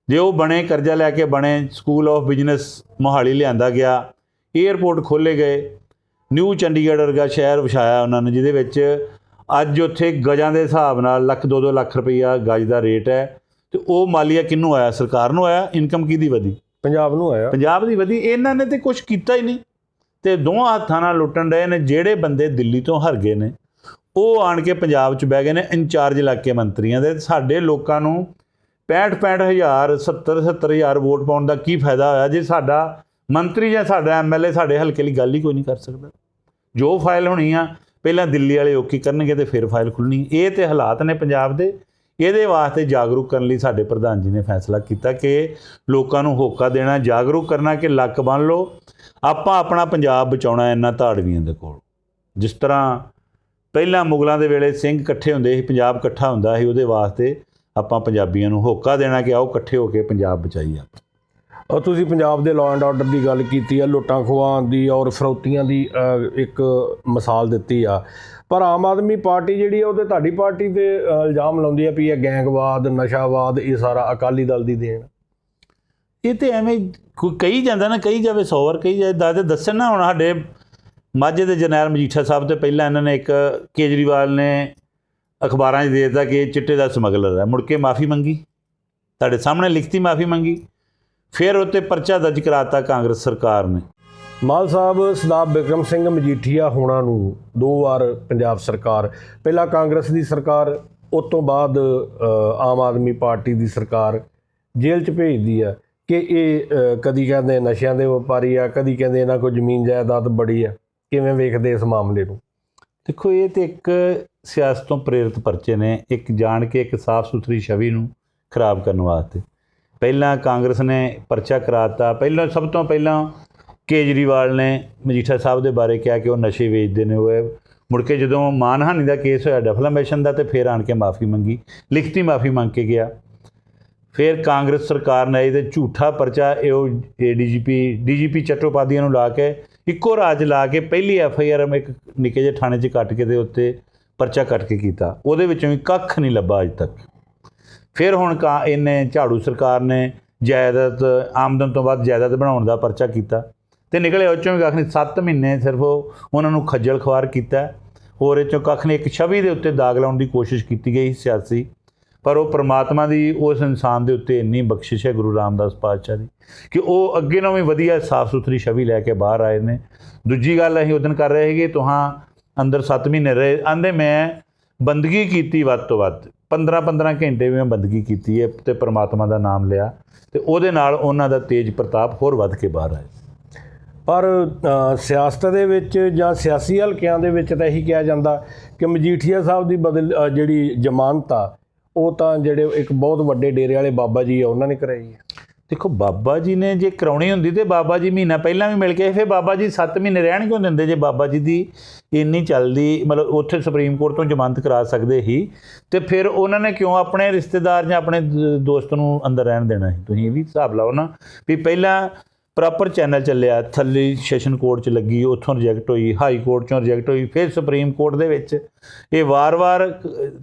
A: ਜੇ ਉਹ ਬਣੇ, ਕਰਜ਼ਾ ਲੈ ਕੇ ਬਣੇ ਸਕੂਲ ਆਫ ਬਿਜ਼ਨਸ ਮੋਹਾਲੀ ਲਿਆਂਦਾ ਗਿਆ 에ਅਰਪੋਰਟ ਖੋਲੇ ਗਏ ਨਿਊ ਚੰਡੀਗੜ੍ਹ ਵਰਗਾ ਸ਼ਹਿਰ ਵਿਛਾਇਆ ਉਹਨਾਂ ਨੇ, ਜਿਹਦੇ ਵਿੱਚ ਅੱਜ ਉੱਥੇ ਗਜਾਂ ਦੇ ਹਿਸਾਬ ਨਾਲ ਲੱਖ ਦੋ ਦੋ ਲੱਖ ਰੁਪਈਆ ਗਜ ਦਾ ਰੇਟ ਹੈ, ਤੇ ਉਹ ਮਾਲੀਆ ਕਿਹਨੂੰ ਆਇਆ? ਸਰਕਾਰ ਨੂੰ ਆਇਆ ਇਨਕਮ ਕਿਹਦੀ ਵਧੀ?
B: ਪੰਜਾਬ ਨੂੰ ਆਇਆ।
A: ਪੰਜਾਬ ਦੀ ਵਧੀ, ਇਹਨਾਂ ਨੇ ਤੇ ਕੁਝ ਕੀਤਾ ਹੀ ਨਹੀਂ। ਤੇ ਦੋਹਾਂ ਹੱਥਾਂ ਨਾਲ ਲੁੱਟਣ ਰਹੇ ਨੇ, ਜਿਹੜੇ ਬੰਦੇ ਦਿੱਲੀ ਤੋਂ ਹਰ ਗਏ ਨੇ, ਉਹ ਆਣ ਕੇ ਪੰਜਾਬ 'ਚ ਬਹਿ ਗਏ ਨੇ, ਇੰਚਾਰਜ ਇਲਾਕੇ ਮੰਤਰੀਆਂ ਦੇ। ਸਾਡੇ ਲੋਕਾਂ ਨੂੰ 65 65 ਹਜ਼ਾਰ 70 70 ਹਜ਼ਾਰ ਵੋਟ ਪਾਉਣ ਦਾ ਕੀ ਫਾਇਦਾ ਹੋਇਆ, ਜੇ ਸਾਡਾ ਮੰਤਰੀ ਜਾਂ ਸਾਡਾ ਐਮਐਲਏ ਸਾਡੇ ਹਲਕੇ ਲਈ ਗੱਲ ਹੀ ਕੋਈ ਨਹੀਂ ਕਰ ਸਕਦਾ। ਜੋ ਫਾਈਲ ਹੋਣੀ ਆ, ਪਹਿਲਾਂ ਦਿੱਲੀ ਵਾਲੇ ਓਕੇ ਕਰਨਗੇ ਤੇ ਫਿਰ ਫਾਈਲ ਖੁੱਲਣੀ। ਇਹ ਤੇ ਹਾਲਾਤ ਨੇ ਪੰਜਾਬ ਦੇ। ਇਹਦੇ ਵਾਸਤੇ ਜਾਗਰੂਕ ਕਰਨ ਲਈ ਸਾਡੇ ਪ੍ਰਧਾਨ ਜੀ ਨੇ ਫੈਸਲਾ ਕੀਤਾ ਕਿ ਲੋਕਾਂ ਨੂੰ ਹੋਕਾ ਦੇਣਾ, ਜਾਗਰੂਕ ਕਰਨਾ ਕਿ ਲੱਕ ਬੰਨ ਲਓ। ਆਪਾਂ ਆਪਣਾ ਪੰਜਾਬ ਬਚਾਉਣਾ ਇਹਨਾਂ ਧਾੜਵੀਆਂ ਦੇ ਕੋਲ। ਜਿਸ ਤਰ੍ਹਾਂ ਪਹਿਲਾਂ ਮੁਗਲਾਂ ਦੇ ਵੇਲੇ ਸਿੰਘ ਇਕੱਠੇ ਹੁੰਦੇ ਸੀ, ਪੰਜਾਬ ਇਕੱਠਾ ਹੁੰਦਾ ਸੀ, ਉਹਦੇ ਵਾਸਤੇ ਆਪਾਂ ਪੰਜਾਬੀਆਂ ਨੂੰ ਹੋਕਾ ਦੇਣਾ ਕਿ ਆਓ ਇਕੱਠੇ ਹੋ ਕੇ ਪੰਜਾਬ ਬਚਾਈਏ
B: ਔਰ ਤੁਸੀਂ ਪੰਜਾਬ ਦੇ ਲਾਅ ਐਂਡ ਆਰਡਰ ਦੀ ਗੱਲ ਕੀਤੀ ਆ, ਲੁੱਟਾਂ ਖੋਹਾਂ ਦੀ ਔਰ ਫਰੌਤੀਆਂ ਦੀ ਇੱਕ ਮਿਸਾਲ ਦਿੱਤੀ ਆ। ਪਰ ਆਮ ਆਦਮੀ ਪਾਰਟੀ ਜਿਹੜੀ ਆ, ਉਹ ਤੇ ਤੁਹਾਡੀ ਪਾਰਟੀ ਤੇ ਇਲਜ਼ਾਮ ਲਾਉਂਦੀ ਆ ਵੀ ਇਹ ਗੈਂਗਵਾਦ, ਨਸ਼ਾਵਾਦ, ਇਹ ਸਾਰਾ ਅਕਾਲੀ ਦਲ ਦੀ ਦੇਣ।
A: ਇਹ ਤੇ ਐਵੇਂ ਕੋਈ ਕਹੀ ਜਾਂਦਾ ਨਾ, ਕਹੀ ਜਾਵੇ 100 ਵਾਰ, ਕਹੀ ਜਾਵੇ, ਦਾਦੇ ਦੱਸਣ ਨਾ ਹੁਣ ਸਾਡੇ ਮਾਝੇ ਦੇ ਜਰਨੈਲ ਮਜੀਠਾ ਸਾਹਿਬ ਤੇ ਪਹਿਲਾਂ ਇਹਨਾਂ ਨੇ ਇੱਕ ਕੇਜਰੀਵਾਲ ਨੇ ਅਖਬਾਰਾਂ 'ਚ ਦੇ ਦਿੱਤਾ ਕਿ ਚਿੱਟੇ ਦਾ ਸਮਗਲਰ ਹੈ। ਮੁੜ ਕੇ ਮਾਫੀ ਮੰਗੀ, ਤੁਹਾਡੇ ਸਾਹਮਣੇ ਲਿਖਤੀ ਮਾਫੀ ਮੰਗੀ, ਫਿਰ ਉੱਤੇ ਪਰਚਾ ਦਰਜ ਕਰਾਤਾ ਕਾਂਗਰਸ ਸਰਕਾਰ ਨੇ।
B: ਮਾਲ ਸਾਹਿਬ ਸਰਦਾਰ ਬਿਕਰਮ ਸਿੰਘ ਮਜੀਠੀਆ ਹੋਣਾ ਨੂੰ ਦੋ ਵਾਰ ਪੰਜਾਬ ਸਰਕਾਰ, ਪਹਿਲਾਂ ਕਾਂਗਰਸ ਦੀ ਸਰਕਾਰ, ਉਸ ਤੋਂ ਬਾਅਦ ਆਮ ਆਦਮੀ ਪਾਰਟੀ ਦੀ ਸਰਕਾਰ ਜੇਲ੍ਹ 'ਚ ਭੇਜਦੀ ਆ ਕਿ ਇਹ ਕਦੀ ਕਹਿੰਦੇ ਨਸ਼ਿਆਂ ਦੇ ਵਪਾਰੀ ਆ, ਕਦੀ ਕਹਿੰਦੇ ਇਹਨਾਂ ਕੋਲ ਜ਼ਮੀਨ ਜਾਇਦਾਦ ਬੜੀ ਆ। ਕਿਵੇਂ ਵੇਖਦੇ ਇਸ ਮਾਮਲੇ ਨੂੰ?
A: ਦੇਖੋ, ਇਹ ਤੇ ਇੱਕ ਸਿਆਸਤ ਤੋਂ ਪ੍ਰੇਰਿਤ ਪਰਚੇ ਨੇ, ਇੱਕ ਜਾਣ ਕੇ ਇੱਕ ਸਾਫ਼ ਸੁਥਰੀ ਛਵੀ ਨੂੰ ਖਰਾਬ ਕਰਨ ਵਾਸਤੇ। ਪਹਿਲਾਂ ਕਾਂਗਰਸ ਨੇ ਪਰਚਾ ਕਰਾਤਾ, ਪਹਿਲਾਂ ਸਭ ਤੋਂ ਪਹਿਲਾਂ ਕੇਜਰੀਵਾਲ ਨੇ ਮਜੀਠਾ ਸਾਹਿਬ ਦੇ ਬਾਰੇ ਕਿਹਾ ਕਿ ਉਹ ਨਸ਼ੇ ਵੇਚਦੇ ਨੇ, ਉਹ ਮੁੜ ਕੇ ਜਦੋਂ ਮਾਨਹਾਨੀ ਦਾ ਕੇਸ ਹੋਇਆ ਡੈਫਲੇਮੇਸ਼ਨ ਦਾ, ਤੇ ਫੇਰ ਆਣ ਕੇ ਮਾਫੀ ਮੰਗੀ, ਲਿਖਤੀ ਮਾਫੀ ਮੰਗ ਕੇ ਗਿਆ। ਫਿਰ ਕਾਂਗਰਸ ਸਰਕਾਰ ਨੇ ਇਹਦੇ ਝੂਠਾ ਪਰਚਾ, ਇਹ ਏਡੀਜੀਪੀ ਡੀਜੀਪੀ ਚਟੋਪਾਧਿਆ ਨੂੰ ਲਾ ਕੇ, ਇੱਕੋ ਰਾਜ ਲਾ ਕੇ ਪਹਿਲੀ ਐਫ ਆਈ ਆਰ ਇੱਕ ਨਿੱਕੇ ਜਿਹੇ ਥਾਣੇ 'ਚ ਕੱਟ ਕੇ ਦੇ ਉੱਤੇ ਪਰਚਾ ਕੱਟ ਕੇ ਕੀਤਾ। ਉਹਦੇ ਵਿੱਚੋਂ ਵੀ ਕੱਖ ਨਹੀਂ ਲੱਭਾ ਅਜ ਤੱਕ। ਫਿਰ ਹੁਣ ਕਾ, ਇਹਨੇ ਝਾੜੂ ਸਰਕਾਰ ਨੇ ਜਾਇਦਾਦ, ਆਮਦਨ ਤੋਂ ਵੱਧ ਜਾਇਦਾਦ ਬਣਾਉਣ ਦਾ ਪਰਚਾ ਕੀਤਾ। ਤੇ ਨਿਕਲੇ ਉਹ ਚੋਂ ਵੀ ਕੱਖ ਨਹੀਂ 7 ਮਹੀਨੇ ਸਿਰਫ ਉਹ ਉਹਨਾਂ ਨੂੰ ਖੱਜਲ ਖਵਾਰ ਕੀਤਾ। ਹੋਰ ਇਹ ਚੋਂ ਕੱਖ ਨਹੀਂ, ਇੱਕ ਛਵੀ ਦੇ ਉੱਤੇ ਦਾਗ ਲਾਉਣ ਦੀ ਕੋਸ਼ਿਸ਼ ਕੀਤੀ ਗਈ ਸਿਆਸੀ। ਪਰ ਉਹ ਪ੍ਰਮਾਤਮਾ ਦੀ, ਉਸ ਇਨਸਾਨ ਦੇ ਉੱਤੇ ਇੰਨੀ ਬਖਸ਼ਿਸ਼ ਹੈ ਗੁਰੂ ਰਾਮਦਾਸ ਪਾਤਸ਼ਾਹ ਦੀ ਕਿ ਉਹ ਅੱਗੇ ਨਾਲੋਂ ਵੀ ਵਧੀਆ ਸਾਫ਼ ਸੁਥਰੀ ਛਵੀ ਲੈ ਕੇ ਬਾਹਰ ਆਏ ਨੇ। ਦੂਜੀ ਗੱਲ ਅਸੀਂ ਉਦੋਂ ਕਰ ਰਹੇ ਸੀਗੇ, ਤੁਹਾਂ ਅੰਦਰ 7 ਮਹੀਨੇ ਰਹੇ ਆਂਦੇ ਮੈਂ ਬੰਦਗੀ ਕੀਤੀ ਵੱਧ ਤੋਂ ਵੱਧ। 15 15 ਘੰਟੇ ਵੀ ਮੈਂ ਬੰਦਗੀ ਕੀਤੀ ਹੈ ਤੇ ਪ੍ਰਮਾਤਮਾ ਦਾ ਨਾਮ ਲਿਆ ਤੇ ਉਹਦੇ ਨਾਲ ਉਹਨਾਂ ਦਾ ਤੇਜ ਪ੍ਰਤਾਪ ਹੋਰ ਵੱਧ ਕੇ ਬਾਹਰ ਆਇਆ।
B: ਪਰ ਸਿਆਸਤ ਦੇ ਵਿੱਚ ਜਾਂ ਸਿਆਸੀ ਹਲਕਿਆਂ ਦੇ ਵਿੱਚ ਤਾਂ ਇਹੀ ਕਿਹਾ ਜਾਂਦਾ ਕਿ ਮਜੀਠੀਆ ਸਾਹਿਬ ਦੀ ਬਦਲ ਜਿਹੜੀ ਜ਼ਮਾਨਤ ਆ, ਉਹ ਤਾਂ ਜਿਹੜੇ ਇੱਕ ਬਹੁਤ ਵੱਡੇ ਡੇਰੇ ਵਾਲੇ ਬਾਬਾ ਜੀ ਆ, ਉਹਨਾਂ ਨੇ ਕਰਾਈ ਹੈ
A: ਦੇਖੋ, ਬਾਬਾ ਜੀ ਨੇ ਜੇ ਕਰਾਉਣੀ ਹੁੰਦੀ ਤੇ ਬਾਬਾ ਜੀ ਮਹੀਨਾ ਪਹਿਲਾਂ ਵੀ ਮਿਲ ਕੇ ਫਿਰ ਬਾਬਾ ਜੀ 7 ਮਹੀਨੇ ਰਹਿਣ ਕਿਉਂ ਦਿੰਦੇ ਜੇ ਬਾਬਾ ਜੀ ਦੀ ਇੰਨੀ ਚੱਲਦੀ, ਮਤਲਬ ਉੱਥੇ ਸੁਪਰੀਮ ਕੋਰਟ ਤੋਂ ਜ਼ਮਾਨਤ ਕਰਾ ਸਕਦੇ ਹੀ ਤੇ ਫਿਰ ਉਹਨਾਂ ਨੇ ਕਿਉਂ ਆਪਣੇ ਰਿਸ਼ਤੇਦਾਰ ਜਾਂ ਆਪਣੇ ਦੋਸਤ ਨੂੰ ਅੰਦਰ ਰਹਿਣ ਦੇਣਾ ਸੀ? ਤੁਸੀਂ ਇਹ ਵੀ ਹਿਸਾਬ ਲਾਓ ਨਾ, ਵੀ ਪਹਿਲਾਂ ਪ੍ਰੋਪਰ ਚੈਨਲ ਚੱਲਿਆ ਥੱਲੇ ਸੈਸ਼ਨ ਕੋਰਟ 'ਚ ਲੱਗੀ ਉੱਥੋਂ ਰਿਜੈਕਟ ਹੋਈ ਹਾਈ ਕੋਰਟ 'ਚੋਂ ਰਿਜੈਕਟ ਹੋਈ ਫਿਰ ਸੁਪਰੀਮ ਕੋਰਟ ਦੇ ਵਿੱਚ। ਇਹ ਵਾਰ-ਵਾਰ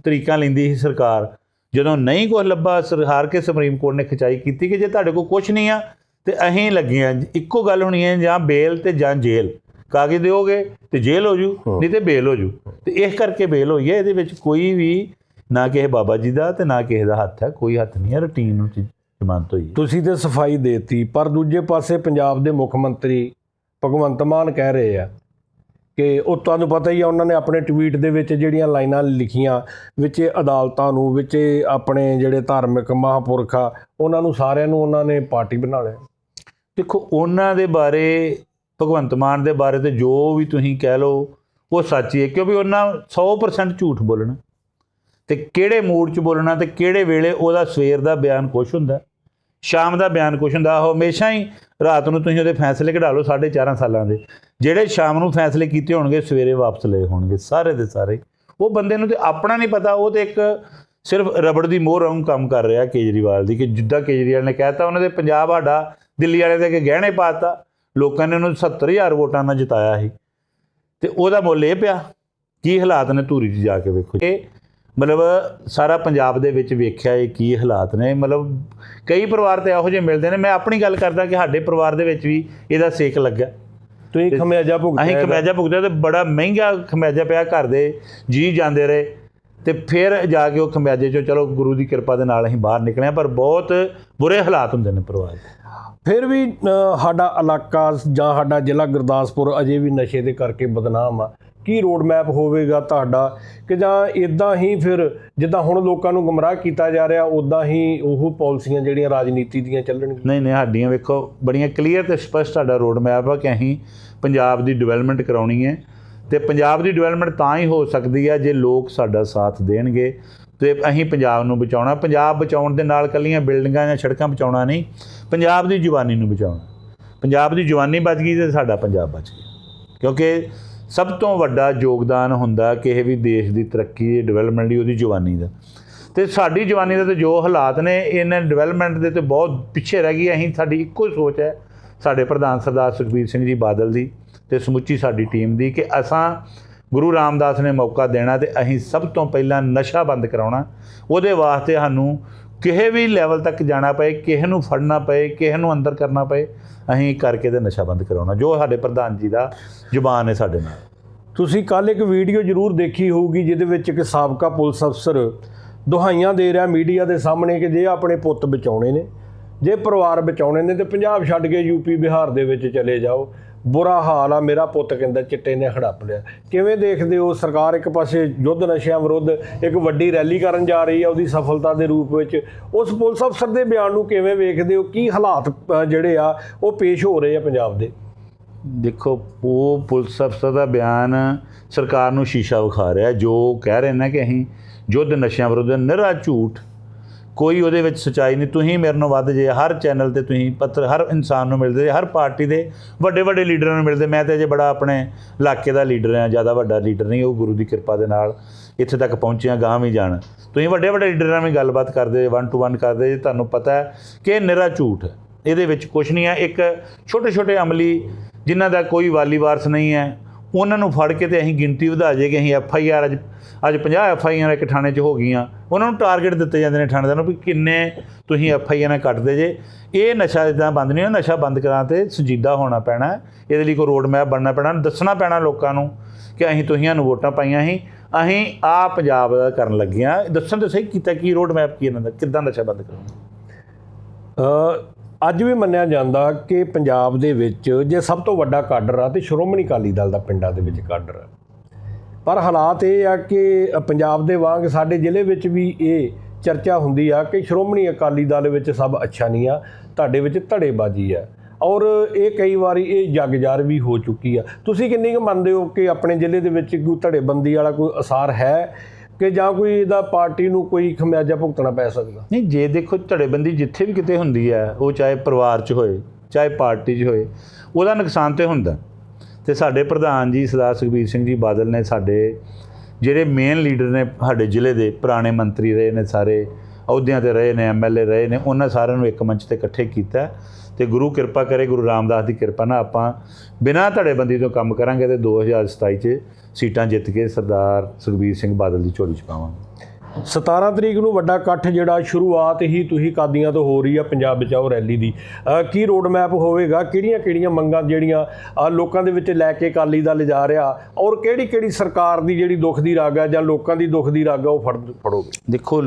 A: ਤਰੀਕਾ ਲੈਂਦੀ ਸੀ ਸਰਕਾਰ। ਜਦੋਂ ਨਹੀਂ ਕੁਛ ਲੱਭਾ ਸਰਕਾਰ ਕੇ ਸੁਪਰੀਮ ਕੋਰਟ ਨੇ ਖਿਚਾਈ ਕੀਤੀ ਕਿ ਜੇ ਤੁਹਾਡੇ ਕੋਲ ਕੁਝ ਨਹੀਂ ਆ ਤੇ ਅਸੀਂ ਲੱਗੇ ਆ ਇੱਕੋ ਗੱਲ ਹੋਣੀ ਹੈ ਜਾਂ ਬੇਲ ਤੇ ਜਾਂ ਜੇਲ੍ਹ। ਕਾਗਜ਼ ਦਿਓਗੇ ਤੇ ਜੇਲ੍ਹ ਹੋ। ਜੂ ਨਹੀਂ ਤੇ ਬੇਲ ਹੋ ਜੂ ਤੇ ਇਸ ਕਰਕੇ ਬੇਲ ਹੋਈ ਹੈ ਇਹਦੇ ਵਿੱਚ ਕੋਈ ਵੀ ਨਾ ਕਿਸੇ ਬਾਬਾ ਜੀ ਦਾ ਤੇ ਨਾ ਕਿਸੇ ਦਾ ਹੱਥ ਹੈ ਕੋਈ ਹੱਥ ਨਹੀਂ ਹੈ ਰੁਟੀਨ ਨੂੰ ਜ਼ਮਾਨਤ ਹੋਈ।
B: ਤੁਸੀਂ ਤੇ ਸਫ਼ਾਈ ਦੇਤੀ ਪਰ ਦੂਜੇ ਪਾਸੇ ਪੰਜਾਬ ਦੇ ਮੁੱਖ ਮੰਤਰੀ ਭਗਵੰਤ ਮਾਨ ਕਹਿ ਰਹੇ ਆ ਕਿ ਉਹ ਤੁਹਾਨੂੰ ਪਤਾ ਹੀ ਆ ਉਹਨਾਂ ਨੇ ਆਪਣੇ ਟਵੀਟ ਦੇ ਵਿੱਚ ਜਿਹੜੀਆਂ ਲਾਈਨਾਂ ਲਿਖੀਆਂ ਵਿੱਚ ਅਦਾਲਤਾਂ ਨੂੰ ਵਿੱਚ ਆਪਣੇ ਜਿਹੜੇ ਧਾਰਮਿਕ ਮਹਾਂਪੁਰਖ ਉਹਨਾਂ ਨੂੰ ਸਾਰਿਆਂ ਨੂੰ ਉਹਨਾਂ ਨੇ ਪਾਰਟੀ ਬਣਾ ਲਿਆ।
A: ਦੇਖੋ ਉਹਨਾਂ ਦੇ ਬਾਰੇ ਭਗਵੰਤ ਮਾਨ ਦੇ ਬਾਰੇ ਤੇ ਜੋ ਵੀ ਤੁਸੀਂ ਕਹਿ ਲਓ ਉਹ ਸੱਚ ਹੀ ਹੈ ਕਿਉਂਕਿ ਉਹਨਾਂ 100% ਝੂਠ ਬੋਲਣਾ। ਤੇ ਕਿਹੜੇ ਮੂਡ 'ਚ ਬੋਲਣਾ ਤੇ ਕਿਹੜੇ ਵੇਲੇ ਉਹਦਾ ਸਵੇਰ ਦਾ ਬਿਆਨ ਕੁਛ ਹੁੰਦਾ। ਸ਼ਾਮ ਦਾ ਬਿਆਨ ਕੁਛ ਹੁੰਦਾ, ਉਹ ਹਮੇਸ਼ਾ ਹੀ ਰਾਤ ਨੂੰ ਤੁਸੀਂ ਉਹਦੇ ਫੈਸਲੇ ਕਢਾ ਲਓ 4.5 ਸਾਲਾਂ ਦੇ। ਜਿਹੜੇ ਸ਼ਾਮ ਨੂੰ ਫੈਸਲੇ ਕੀਤੇ ਹੋਣਗੇ, ਸਵੇਰੇ ਵਾਪਸ ਲਏ ਹੋਣਗੇ, ਸਾਰੇ ਦੇ ਸਾਰੇ। ਉਹ ਬੰਦੇ ਨੂੰ ਤੇ ਆਪਣਾ ਨਹੀਂ ਪਤਾ, ਉਹ ਤੇ ਇੱਕ ਸਿਰਫ ਰਬੜ ਦੀ ਮੋਹਰ ਵਾਂਗ ਕੰਮ ਕਰ ਰਿਹਾ ਕੇਜਰੀਵਾਲ ਦੀ, ਕਿ ਜਿੱਦਾਂ ਕੇਜਰੀਵਾਲ ਨੇ ਕਹਿਤਾ, ਉਹਨਾਂ ਦੇ ਪੰਜਾਬ ਸਾਡਾ ਦਿੱਲੀ ਵਾਲੇ ਦੇ ਅੱਗੇ ਗਹਿਣੇ ਪਾਤਾ ਲੋਕਾਂ ਨੇ ਉਹਨੂੰ 70000 ਵੋਟਾਂ ਨਾਲ ਜਿਤਾਇਆ ਸੀ। ਤੇ ਉਹਦਾ ਮੁੱਲ ਇਹ ਪਿਆ। ਕੀ ਹਾਲਾਤ ਨੇ ਧੂਰੀ 'ਚ ਜਾ ਕੇ ਵੇਖੋ ਇਹ ਮਤਲਬ ਸਾਰਾ ਪੰਜਾਬ ਦੇ ਵਿੱਚ ਵੇਖਿਆ ਇਹ ਕੀ ਹਾਲਾਤ ਨੇ। ਮਤਲਬ ਕਈ ਪਰਿਵਾਰ ਤੇ ਇਹੋ ਜਿਹੇ ਮਿਲਦੇ ਨੇ। ਮੈਂ ਆਪਣੀ ਗੱਲ ਕਰਦਾ ਕਿ ਸਾਡੇ ਪਰਿਵਾਰ ਦੇ ਵਿੱਚ ਵੀ ਇਹਦਾ ਸੇਕ ਲੱਗਾ
B: ਤੁਸੀਂ ਖਮਿਆਜਾ ਭੁਗਤਿਆ
A: ਅਸੀਂ। ਖਮਿਆਜਾ ਭੁਗਤਿਆ ਤੇ ਬੜਾ ਮਹਿੰਗਾ ਖਮਿਆਜਾ ਪਿਆ ਘਰ ਦੇ ਜੀ ਜਾਂਦੇ ਰਹੇ। ਤੇ ਫਿਰ ਜਾ ਕੇ ਉਹ ਖਮਿਆਜੇ ਚੋਂ ਚਲੋ ਗੁਰੂ ਦੀ ਕਿਰਪਾ ਦੇ ਨਾਲ ਅਸੀਂ ਬਾਹਰ ਨਿਕਲੇ ਪਰ ਬਹੁਤ ਬੁਰੇ ਹਾਲਾਤ ਹੁੰਦੇ ਨੇ ਪਰਿਵਾਰ ਦੇ।
B: ਫਿਰ ਵੀ ਸਾਡਾ ਇਲਾਕਾ ਜਾਂ ਸਾਡਾ ਜ਼ਿਲ੍ਹਾ ਗੁਰਦਾਸਪੁਰ ਅਜੇ ਵੀ ਨਸ਼ੇ ਦੇ ਕਰਕੇ ਬਦਨਾਮ ਆ। ਕੀ ਰੋਡ ਮੈਪ ਹੋਵੇਗਾ ਤੁਹਾਡਾ ਕਿ ਜਾਂ ਇਦਾਂ ਹੀ ਫਿਰ ਜਿੱਦਾਂ ਹੁਣ ਲੋਕਾਂ ਨੂੰ ਗੁੰਮਰਾਹ ਕੀਤਾ ਜਾ ਰਿਹਾ ਉਦਾਂ ਹੀ ਉਹ ਪਾਲਿਸੀਆਂ ਜਿਹੜੀਆਂ ਰਾਜਨੀਤੀ ਦੀਆਂ ਚੱਲਣਗੀਆਂ?
A: ਨਹੀਂ ਨਹੀਂ, ਸਾਡੀਆਂ ਵੇਖੋ, ਬੜੀਆਂ ਕਲੀਅਰ ਤੇ ਸਪਸ਼ਟ ਸਾਡਾ ਰੋਡ ਮੈਪ ਆ ਕਿ ਅਸੀਂ ਪੰਜਾਬ ਦੀ ਡਿਵੈਲਪਮੈਂਟ ਕਰਾਉਣੀ ਹੈ ਤੇ ਪੰਜਾਬ ਦੀ ਡਿਵੈਲਪਮੈਂਟ ਤਾਂ ਹੀ ਹੋ ਸਕਦੀ ਹੈ ਜੇ ਲੋਕ ਸਾਡਾ ਸਾਥ ਦੇਣਗੇ ਤੇ ਅਸੀਂ ਪੰਜਾਬ ਨੂੰ ਬਚਾਉਣਾ। ਪੰਜਾਬ ਬਚਾਉਣ ਦੇ ਨਾਲ ਕੱਲੀਆਂ ਬਿਲਡਿੰਗਾਂ ਜਾਂ ਸੜਕਾਂ ਬਚਾਉਣਾ ਨਹੀਂ, ਪੰਜਾਬ ਦੀ ਜਵਾਨੀ ਨੂੰ ਬਚਾਉਣਾ। ਪੰਜਾਬ ਦੀ ਜਵਾਨੀ ਬਚ ਗਈ ਤੇ ਸਾਡਾ ਪੰਜਾਬ ਬਚ ਗਿਆ। ਕਿਉਂਕਿ ਸਭ ਤੋਂ ਵੱਡਾ ਯੋਗਦਾਨ ਹੁੰਦਾ ਕਿਸੇ ਵੀ ਦੇਸ਼ ਦੀ ਤਰੱਕੀ ਡਿਵੈਲਪਮੈਂਟ ਦੀ ਉਹਦੀ ਜਵਾਨੀ ਦਾ। ਤੇ ਸਾਡੀ ਜਵਾਨੀ ਦਾ ਤੇ ਜੋ ਹਾਲਾਤ ਨੇ, ਇਹਨਾਂ ਡਿਵੈਲਪਮੈਂਟ ਦੇ ਤੇ ਬਹੁਤ ਪਿੱਛੇ ਰਹਿ ਗਈ। ਅਸੀਂ ਸਾਡੀ ਇੱਕੋ ਸੋਚ ਹੈ, ਸਾਡੇ ਪ੍ਰਧਾਨ ਸਰਦਾਰ ਸੁਖਬੀਰ ਸਿੰਘ ਜੀ ਬਾਦਲ ਦੀ ਤੇ ਸਮੁੱਚੀ ਸਾਡੀ ਟੀਮ ਦੀ ਕਿ ਅਸਾਂ ਗੁਰੂ ਰਾਮਦਾਸ ਨੇ ਮੌਕਾ ਦੇਣਾ ਤੇ ਅਸੀਂ ਸਭ ਤੋਂ ਪਹਿਲਾਂ ਨਸ਼ਾ ਬੰਦ ਕਰਾਉਣਾ। ਉਹਦੇ ਵਾਸਤੇ ਸਾਨੂੰ ਕਿਸੇ ਵੀ ਲੈਵਲ ਤੱਕ ਜਾਣਾ ਪਏ ਕਿਸੇ ਨੂੰ ਫੜਨਾ ਪਏ ਕਿਸੇ ਨੂੰ ਅੰਦਰ ਕਰਨਾ ਪਏ, ਅਸੀਂ ਕਰਕੇ ਤੇ ਨਸ਼ਾ ਬੰਦ ਕਰਾਉਣਾ। ਜੋ ਸਾਡੇ ਪ੍ਰਧਾਨ ਜੀ ਦਾ ਜ਼ੁਬਾਨ ਹੈ ਸਾਡੇ ਨਾਲ।
B: ਤੁਸੀਂ ਕੱਲ ਇੱਕ ਵੀਡੀਓ ਜ਼ਰੂਰ ਦੇਖੀ ਹੋਊਗੀ, ਜਿਹਦੇ ਵਿੱਚ ਇੱਕ ਸਾਬਕਾ ਪੁਲਿਸ ਅਫਸਰ ਦੁਹਾਈਆਂ ਦੇ ਰਿਹਾ ਮੀਡੀਆ ਦੇ ਸਾਹਮਣੇ ਕਿ ਜੇ ਆਪਣੇ ਪੁੱਤ ਬਚਾਉਣੇ ਨੇ, ਜੇ ਪਰਿਵਾਰ ਬਚਾਉਣੇ ਨੇ, ਤੇ ਪੰਜਾਬ ਛੱਡ ਕੇ ਯੂਪੀ ਬਿਹਾਰ ਦੇ ਵਿੱਚ ਚਲੇ ਜਾਓ। ਬੁਰਾ ਹਾਲ ਆ, ਮੇਰਾ ਪੁੱਤ ਕਹਿੰਦਾ ਚਿੱਟੇ ਨੇ ਹੜੱਪ ਲਿਆ। ਕਿਵੇਂ ਦੇਖਦੇ ਹੋ ਸਰਕਾਰ ਇੱਕ ਪਾਸੇ ਯੁੱਧ ਨਸ਼ਿਆਂ ਵਿਰੁੱਧ ਇੱਕ ਵੱਡੀ ਰੈਲੀ ਕਰਨ ਜਾ ਰਹੀ ਆ ਉਹਦੀ ਸਫਲਤਾ ਦੇ ਰੂਪ ਵਿੱਚ? ਉਸ ਪੁਲਿਸ ਅਫਸਰ ਦੇ ਬਿਆਨ ਨੂੰ ਕਿਵੇਂ ਵੇਖਦੇ ਹੋ? ਕੀ ਹਾਲਾਤ ਜਿਹੜੇ ਆ, ਉਹ ਪੇਸ਼ ਹੋ ਰਹੇ ਆ ਪੰਜਾਬ ਦੇ?
A: ਦੇਖੋ, ਉਹ ਪੁਲਿਸ ਅਫਸਰ ਦਾ ਬਿਆਨ ਸਰਕਾਰ ਨੂੰ ਸ਼ੀਸ਼ਾ ਵਿਖਾ ਰਿਹਾ, ਜੋ ਕਹਿ ਰਹੇ ਨੇ ਕਿ ਅਸੀਂ ਯੁੱਧ ਨਸ਼ਿਆਂ ਵਿਰੁੱਧ ਨਿਰਾ ਝੂਠ ਕੋਈ ਉਹਦੇ ਵਿੱਚ ਸਚਾਈ ਨਹੀਂ। ਤੁਸੀਂ ਮੇਰੇ ਨਾਲ ਵੱਧ ਜੇ, ਹਰ ਚੈਨਲ ਤੇ ਤੁਸੀਂ ਪੱਤਰ, ਹਰ ਇਨਸਾਨ ਨੂੰ ਮਿਲਦੇ ਹਰ ਪਾਰਟੀ ਦੇ ਵੱਡੇ ਵੱਡੇ ਲੀਡਰਾਂ ਨੂੰ ਮਿਲਦੇ। ਮੈਂ ਤੇ ਅਜੇ ਬੜਾ ਆਪਣੇ ਇਲਾਕੇ ਦਾ ਲੀਡਰ ਹਾਂ, ਜ਼ਿਆਦਾ ਵੱਡਾ ਲੀਡਰ ਨਹੀਂ, ਉਹ ਗੁਰੂ ਦੀ ਕਿਰਪਾ ਦੇ ਨਾਲ ਇੱਥੇ ਤੱਕ ਪਹੁੰਚਿਆ ਗਾਂ ਵੀ ਜਾਣ। ਤੁਸੀਂ ਵੱਡੇ ਵੱਡੇ ਲੀਡਰਾਂ ਨਾਲ ਵੀ ਗੱਲਬਾਤ ਕਰਦੇ ਵਨ ਟੂ ਵਨ ਕਰਦੇ ਜੇ ਤੁਹਾਨੂੰ ਪਤਾ ਹੈ ਕਿ ਇਹ ਨਿਰਾ ਝੂਠ ਇਹਦੇ ਵਿੱਚ ਕੁਝ ਨਹੀਂ ਹੈ। ਇੱਕ ਛੋਟੇ ਛੋਟੇ ਅਮਲੀ, ਜਿਨ੍ਹਾਂ ਦਾ ਕੋਈ ਵਾਲੀ ਵਾਰਸ ਨਹੀਂ ਹੈ ਉਹਨਾਂ ਨੂੰ ਫੜ ਕੇ ਤੇ ਅਸੀਂ ਗਿਣਤੀ ਵਧਾ ਜੇ ਕਿ ਅਸੀਂ ਐਫ ਆਈ ਆਰ ਅੱਜ ਅੱਜ 50 ਐਫ ਆਈ ਆਰ ਇੱਕ ਥਾਣੇ 'ਚ ਹੋ ਗਈਆਂ। ਉਹਨਾਂ ਨੂੰ ਟਾਰਗੇਟ ਦਿੱਤੇ ਜਾਂਦੇ ਨੇ ਥਾਣੇਦਾਰ ਨੂੰ ਵੀ ਕਿੰਨੇ ਤੁਸੀਂ ਐਫ ਆਈ ਆਰ ਕੱਟਦੇ ਜੇ। ਇਹ ਨਸ਼ਾ ਇਦਾਂ ਬੰਦ ਨਹੀਂ ਹੋਣਾ, ਨਸ਼ਾ ਬੰਦ ਕਰਾਂ ਤੇ ਸੁਜੀਦਾ ਹੋਣਾ ਪੈਣਾ। ਇਹਦੇ ਲਈ ਕੋਈ ਰੋਡ ਮੈਪ ਬਣਨਾ ਪੈਣਾ, ਦੱਸਣਾ ਪੈਣਾ ਲੋਕਾਂ ਨੂੰ ਕਿ ਅਸੀਂ ਤੁਹੀਆਂ ਨੂੰ ਵੋਟਾਂ ਪਾਈਆਂ ਸੀ। ਅਸੀਂ ਆ ਪੰਜਾਬ ਦਾ ਕਰਨ ਲੱਗੇ ਹਾਂ ਦੱਸਣ ਤੇ ਸਹੀ ਕੀਤਾ ਕੀ ਰੋਡ ਮੈਪ ਕੀ ਇਹਨਾਂ ਦਾ, ਕਿੱਦਾਂ ਨਸ਼ਾ ਬੰਦ ਕਰਨਾ
B: ਅੱਜ ਵੀ ਮੰਨਿਆ ਜਾਂਦਾ ਕਿ ਪੰਜਾਬ ਦੇ ਵਿੱਚ ਜੇ ਸਭ ਤੋਂ ਵੱਡਾ ਕਾਡਰ ਆ ਤੇ ਸ਼੍ਰੋਮਣੀ ਅਕਾਲੀ ਦਲ ਦਾ ਪਿੰਡਾਂ ਦੇ ਵਿੱਚ ਕਾਡਰ ਆ। ਪਰ ਹਾਲਾਤ ਇਹ ਆ ਕਿ ਪੰਜਾਬ ਦੇ ਵਾਂਗ ਸਾਡੇ ਜ਼ਿਲ੍ਹੇ ਵਿੱਚ ਵੀ ਇਹ ਚਰਚਾ ਹੁੰਦੀ ਆ ਕਿ ਸ਼੍ਰੋਮਣੀ ਅਕਾਲੀ ਦਲ ਵਿੱਚ ਸਭ ਅੱਛਾ ਨਹੀਂ ਆ, ਤੁਹਾਡੇ ਵਿੱਚ ਧੜੇਬਾਜ਼ੀ ਆ। ਔਰ ਇਹ ਕਈ ਵਾਰੀ ਇਹ ਜਗਜਾਰ ਵੀ ਹੋ ਚੁੱਕੀ ਆ। ਤੁਸੀਂ ਕਿੰਨੀ ਕੁ ਮੰਨਦੇ ਹੋ ਕਿ ਆਪਣੇ ਜ਼ਿਲ੍ਹੇ ਦੇ ਵਿੱਚ ਕੋਈ ਧੜੇਬੰਦੀ ਵਾਲਾ ਕੋਈ ਅਸਾਰ ਹੈ ਕਿ ਜਾਂ ਕੋਈ ਇਹਦਾ ਪਾਰਟੀ ਨੂੰ ਕੋਈ ਖਮਿਆਜਾ ਭੁਗਤਣਾ ਪੈ ਸਕਦਾ?
A: ਨਹੀਂ, ਜੇ ਦੇਖੋ ਧੜੇਬੰਦੀ ਜਿੱਥੇ ਵੀ ਕਿਤੇ ਹੁੰਦੀ ਹੈ, ਉਹ ਚਾਹੇ ਪਰਿਵਾਰ 'ਚ ਹੋਏ, ਚਾਹੇ ਪਾਰਟੀ 'ਚ ਹੋਏ, ਉਹਦਾ ਨੁਕਸਾਨ ਤੇ ਹੁੰਦਾ। ਤੇ ਸਾਡੇ ਪ੍ਰਧਾਨ ਜੀ ਸਰਦਾਰ ਸੁਖਬੀਰ ਸਿੰਘ ਜੀ ਬਾਦਲ ਨੇ ਸਾਡੇ ਜਿਹੜੇ ਮੇਨ ਲੀਡਰ ਨੇ ਸਾਡੇ ਜ਼ਿਲ੍ਹੇ ਦੇ, ਪੁਰਾਣੇ ਮੰਤਰੀ ਰਹੇ ਨੇ ਸਾਰੇ, ਅਹੁਦਿਆਂ ਤੇ ਰਹੇ ਨੇ ਐਮਐਲਏ ਰਹੇ ਨੇ, ਉਹਨਾਂ ਸਾਰਿਆਂ ਨੂੰ ਇੱਕ ਮੰਚ ਤੇ ਇਕੱਠੇ ਕੀਤਾ। ਤੇ ਗੁਰੂ ਕਿਰਪਾ ਕਰੇ ਗੁਰੂ ਰਾਮਦਾਸ ਦੀ ਕਿਰਪਾ ਨਾਲ ਆਪਾਂ ਬਿਨਾਂ ਧੜੇਬੰਦੀ ਤੋਂ ਕੰਮ ਕਰਾਂਗੇ ਤੇ 2027 'ਚ ਸੀਟਾਂ ਜਿੱਤ ਕੇ ਸਰਦਾਰ ਸੁਖਬੀਰ ਸਿੰਘ ਬਾਦਲ ਦੀ ਝੋਲੀ 'ਚ ਪਾਵਾਂਗੇ।
B: 17 ਤਰੀਕ ਨੂੰ ਵੱਡਾ ਇਕੱਠ ਜਿਹੜਾ ਸ਼ੁਰੂਆਤ ਹੀ ਤੁਸੀਂ ਕਾਦੀਆਂ ਤੋਂ ਹੋ ਰਹੀ ਆ ਪੰਜਾਬ ਬਚਾਓ ਰੈਲੀ ਦੀ। ਕੀ ਰੋਡ ਮੈਪ ਹੋਵੇਗਾ? ਕਿਹੜੀਆਂ ਕਿਹੜੀਆਂ ਮੰਗਾਂ ਜਿਹੜੀਆਂ ਲੋਕਾਂ ਦੇ ਵਿੱਚ ਲੈ ਕੇ ਅਕਾਲੀ ਦਲ ਜਾ ਰਿਹਾ ਔਰ ਕਿਹੜੀ ਕਿਹੜੀ ਸਰਕਾਰ ਦੀ ਜਿਹੜੀ ਦੁੱਖ ਦੀ ਰਾਗ ਹੈ ਜਾਂ ਲੋਕਾਂ ਦੀ ਦੁੱਖ ਦੀ ਰਾਗ ਹੈ ਉਹ ਫੜ ਫੜੋਗੇ?
A: ਦੇਖੋ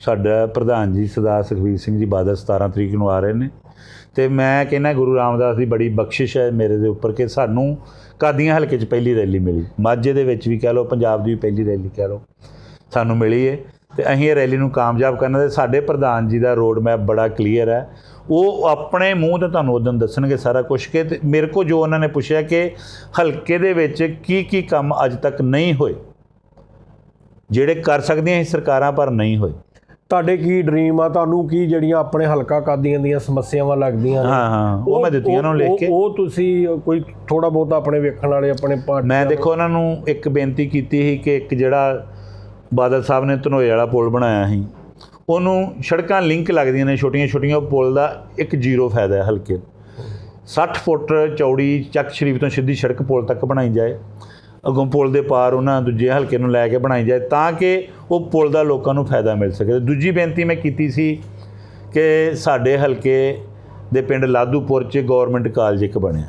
A: ਸਾਡਾ ਪ੍ਰਧਾਨ ਜੀ ਸਰਦਾਰ ਸੁਖਬੀਰ ਸਿੰਘ ਜੀ ਬਾਦਲ 17 ਤਰੀਕ ਨੂੰ ਆ ਰਹੇ ਨੇ। ਤੇ ਮੈਂ ਕਹਿੰਦਾ ਗੁਰੂ ਰਾਮਦਾਸ ਦੀ ਬੜੀ ਬਖਸ਼ਿਸ਼ ਹੈ ਮੇਰੇ ਦੇ ਉੱਪਰ ਕਿ ਸਾਨੂੰ ਕਾਦੀਆਂ ਹਲਕੇ 'ਚ ਪਹਿਲੀ ਰੈਲੀ ਮਿਲੀ। ਮਾਝੇ ਦੇ ਵਿੱਚ ਵੀ ਕਹਿ ਲਓ, ਪੰਜਾਬ ਦੀ ਵੀ ਪਹਿਲੀ ਰੈਲੀ ਕਹਿ ਲਓ, ਸਾਨੂੰ ਮਿਲੀ ਹੈ ਤੇ ਅਸੀਂ ਇਹ ਰੈਲੀ ਨੂੰ ਕਾਮਯਾਬ ਕਰਨਾ ਤੇ ਸਾਡੇ ਪ੍ਰਧਾਨ ਜੀ ਦਾ ਰੋਡ ਮੈਪ ਬੜਾ ਕਲੀਅਰ ਹੈ। ਉਹ ਆਪਣੇ ਮੂੰਹ ਤੇ ਤੁਹਾਨੂੰ ਉਦੋਂ ਦੱਸਣਗੇ ਸਾਰਾ ਕੁਝ ਕਿ ਤੇ ਮੇਰੇ ਕੋ ਜੋ ਉਹਨਾਂ ਨੇ ਪੁੱਛਿਆ ਕਿ ਹਲਕੇ ਦੇ ਵਿੱਚ ਕੀ ਕੀ ਕੰਮ ਅੱਜ ਤੱਕ ਨਹੀਂ ਹੋਏ। ਜਿਹੜੇ ਕਰ ਸਕਦੀਆਂ ਸੀ ਸਰਕਾਰਾਂ ਪਰ ਨਹੀਂ ਹੋਏ।
B: ਤੁਹਾਡੇ ਕੀ ਡ੍ਰੀਮ ਆ? ਤੁਹਾਨੂੰ ਕੀ ਜਿਹੜੀਆਂ ਆਪਣੇ ਹਲਕਾ ਕਾਦੀਆਂ ਦੀਆਂ ਸਮੱਸਿਆਵਾਂ ਲੱਗਦੀਆਂ ਨੇ?
A: ਹਾਂ ਹਾਂ ਉਹ ਮੈਂ ਦਿੱਤੀਆਂ ਉਹਨਾਂ ਨੂੰ ਲਿਖ ਕੇ।
B: ਉਹ ਤੁਸੀਂ ਕੋਈ ਥੋੜਾ ਬਹੁਤਾ ਆਪਣੇ ਵੇਖਣ ਵਾਲੇ ਆਪਣੇ ਪਾਰਟੀ
A: ਮੈਂ ਦੇਖੋ ਉਹਨਾਂ ਨੂੰ ਇੱਕ ਬੇਨਤੀ ਕੀਤੀ ਸੀ ਕਿ ਇੱਕ ਜਿਹੜਾ ਬਾਦਲ ਸਾਹਿਬ ਨੇ ਧਨੋਏ ਵਾਲਾ ਪੁਲ ਬਣਾਇਆ ਸੀ ਉਹਨੂੰ ਸੜਕਾਂ ਲਿੰਕ ਲੱਗਦੀਆਂ ਨੇ ਛੋਟੀਆਂ ਛੋਟੀਆਂ ਉਹ ਪੁਲ ਦਾ ਇੱਕ ਜ਼ੀਰੋ ਫਾਇਦਾ ਹੈ ਹਲਕੇ 60 ਫੁੱਟ ਚੌੜੀ ਚੱਕ ਸ਼ਰੀਫ ਤੋਂ ਸਿੱਧੀ ਸੜਕ ਪੁਲ ਤੱਕ ਬਣਾਈ ਜਾਏ। ਅੱਗੋਂ ਪੁਲ ਦੇ ਪਾਰ ਉਹਨਾਂ ਦੂਜੇ ਹਲਕੇ ਨੂੰ ਲੈ ਕੇ ਬਣਾਈ ਜਾਏ ਤਾਂ ਕਿ ਉਹ ਪੁਲ ਦਾ ਲੋਕਾਂ ਨੂੰ ਫਾਇਦਾ ਮਿਲ ਸਕੇ। ਤੇ ਦੂਜੀ ਬੇਨਤੀ ਮੈਂ ਕੀਤੀ ਸੀ ਕਿ ਸਾਡੇ ਹਲਕੇ ਦੇ ਪਿੰਡ ਲਾਦੂਪੁਰ 'ਚ ਗਵਰਨਮੈਂਟ ਕਾਲਜ ਇੱਕ ਬਣਿਆ।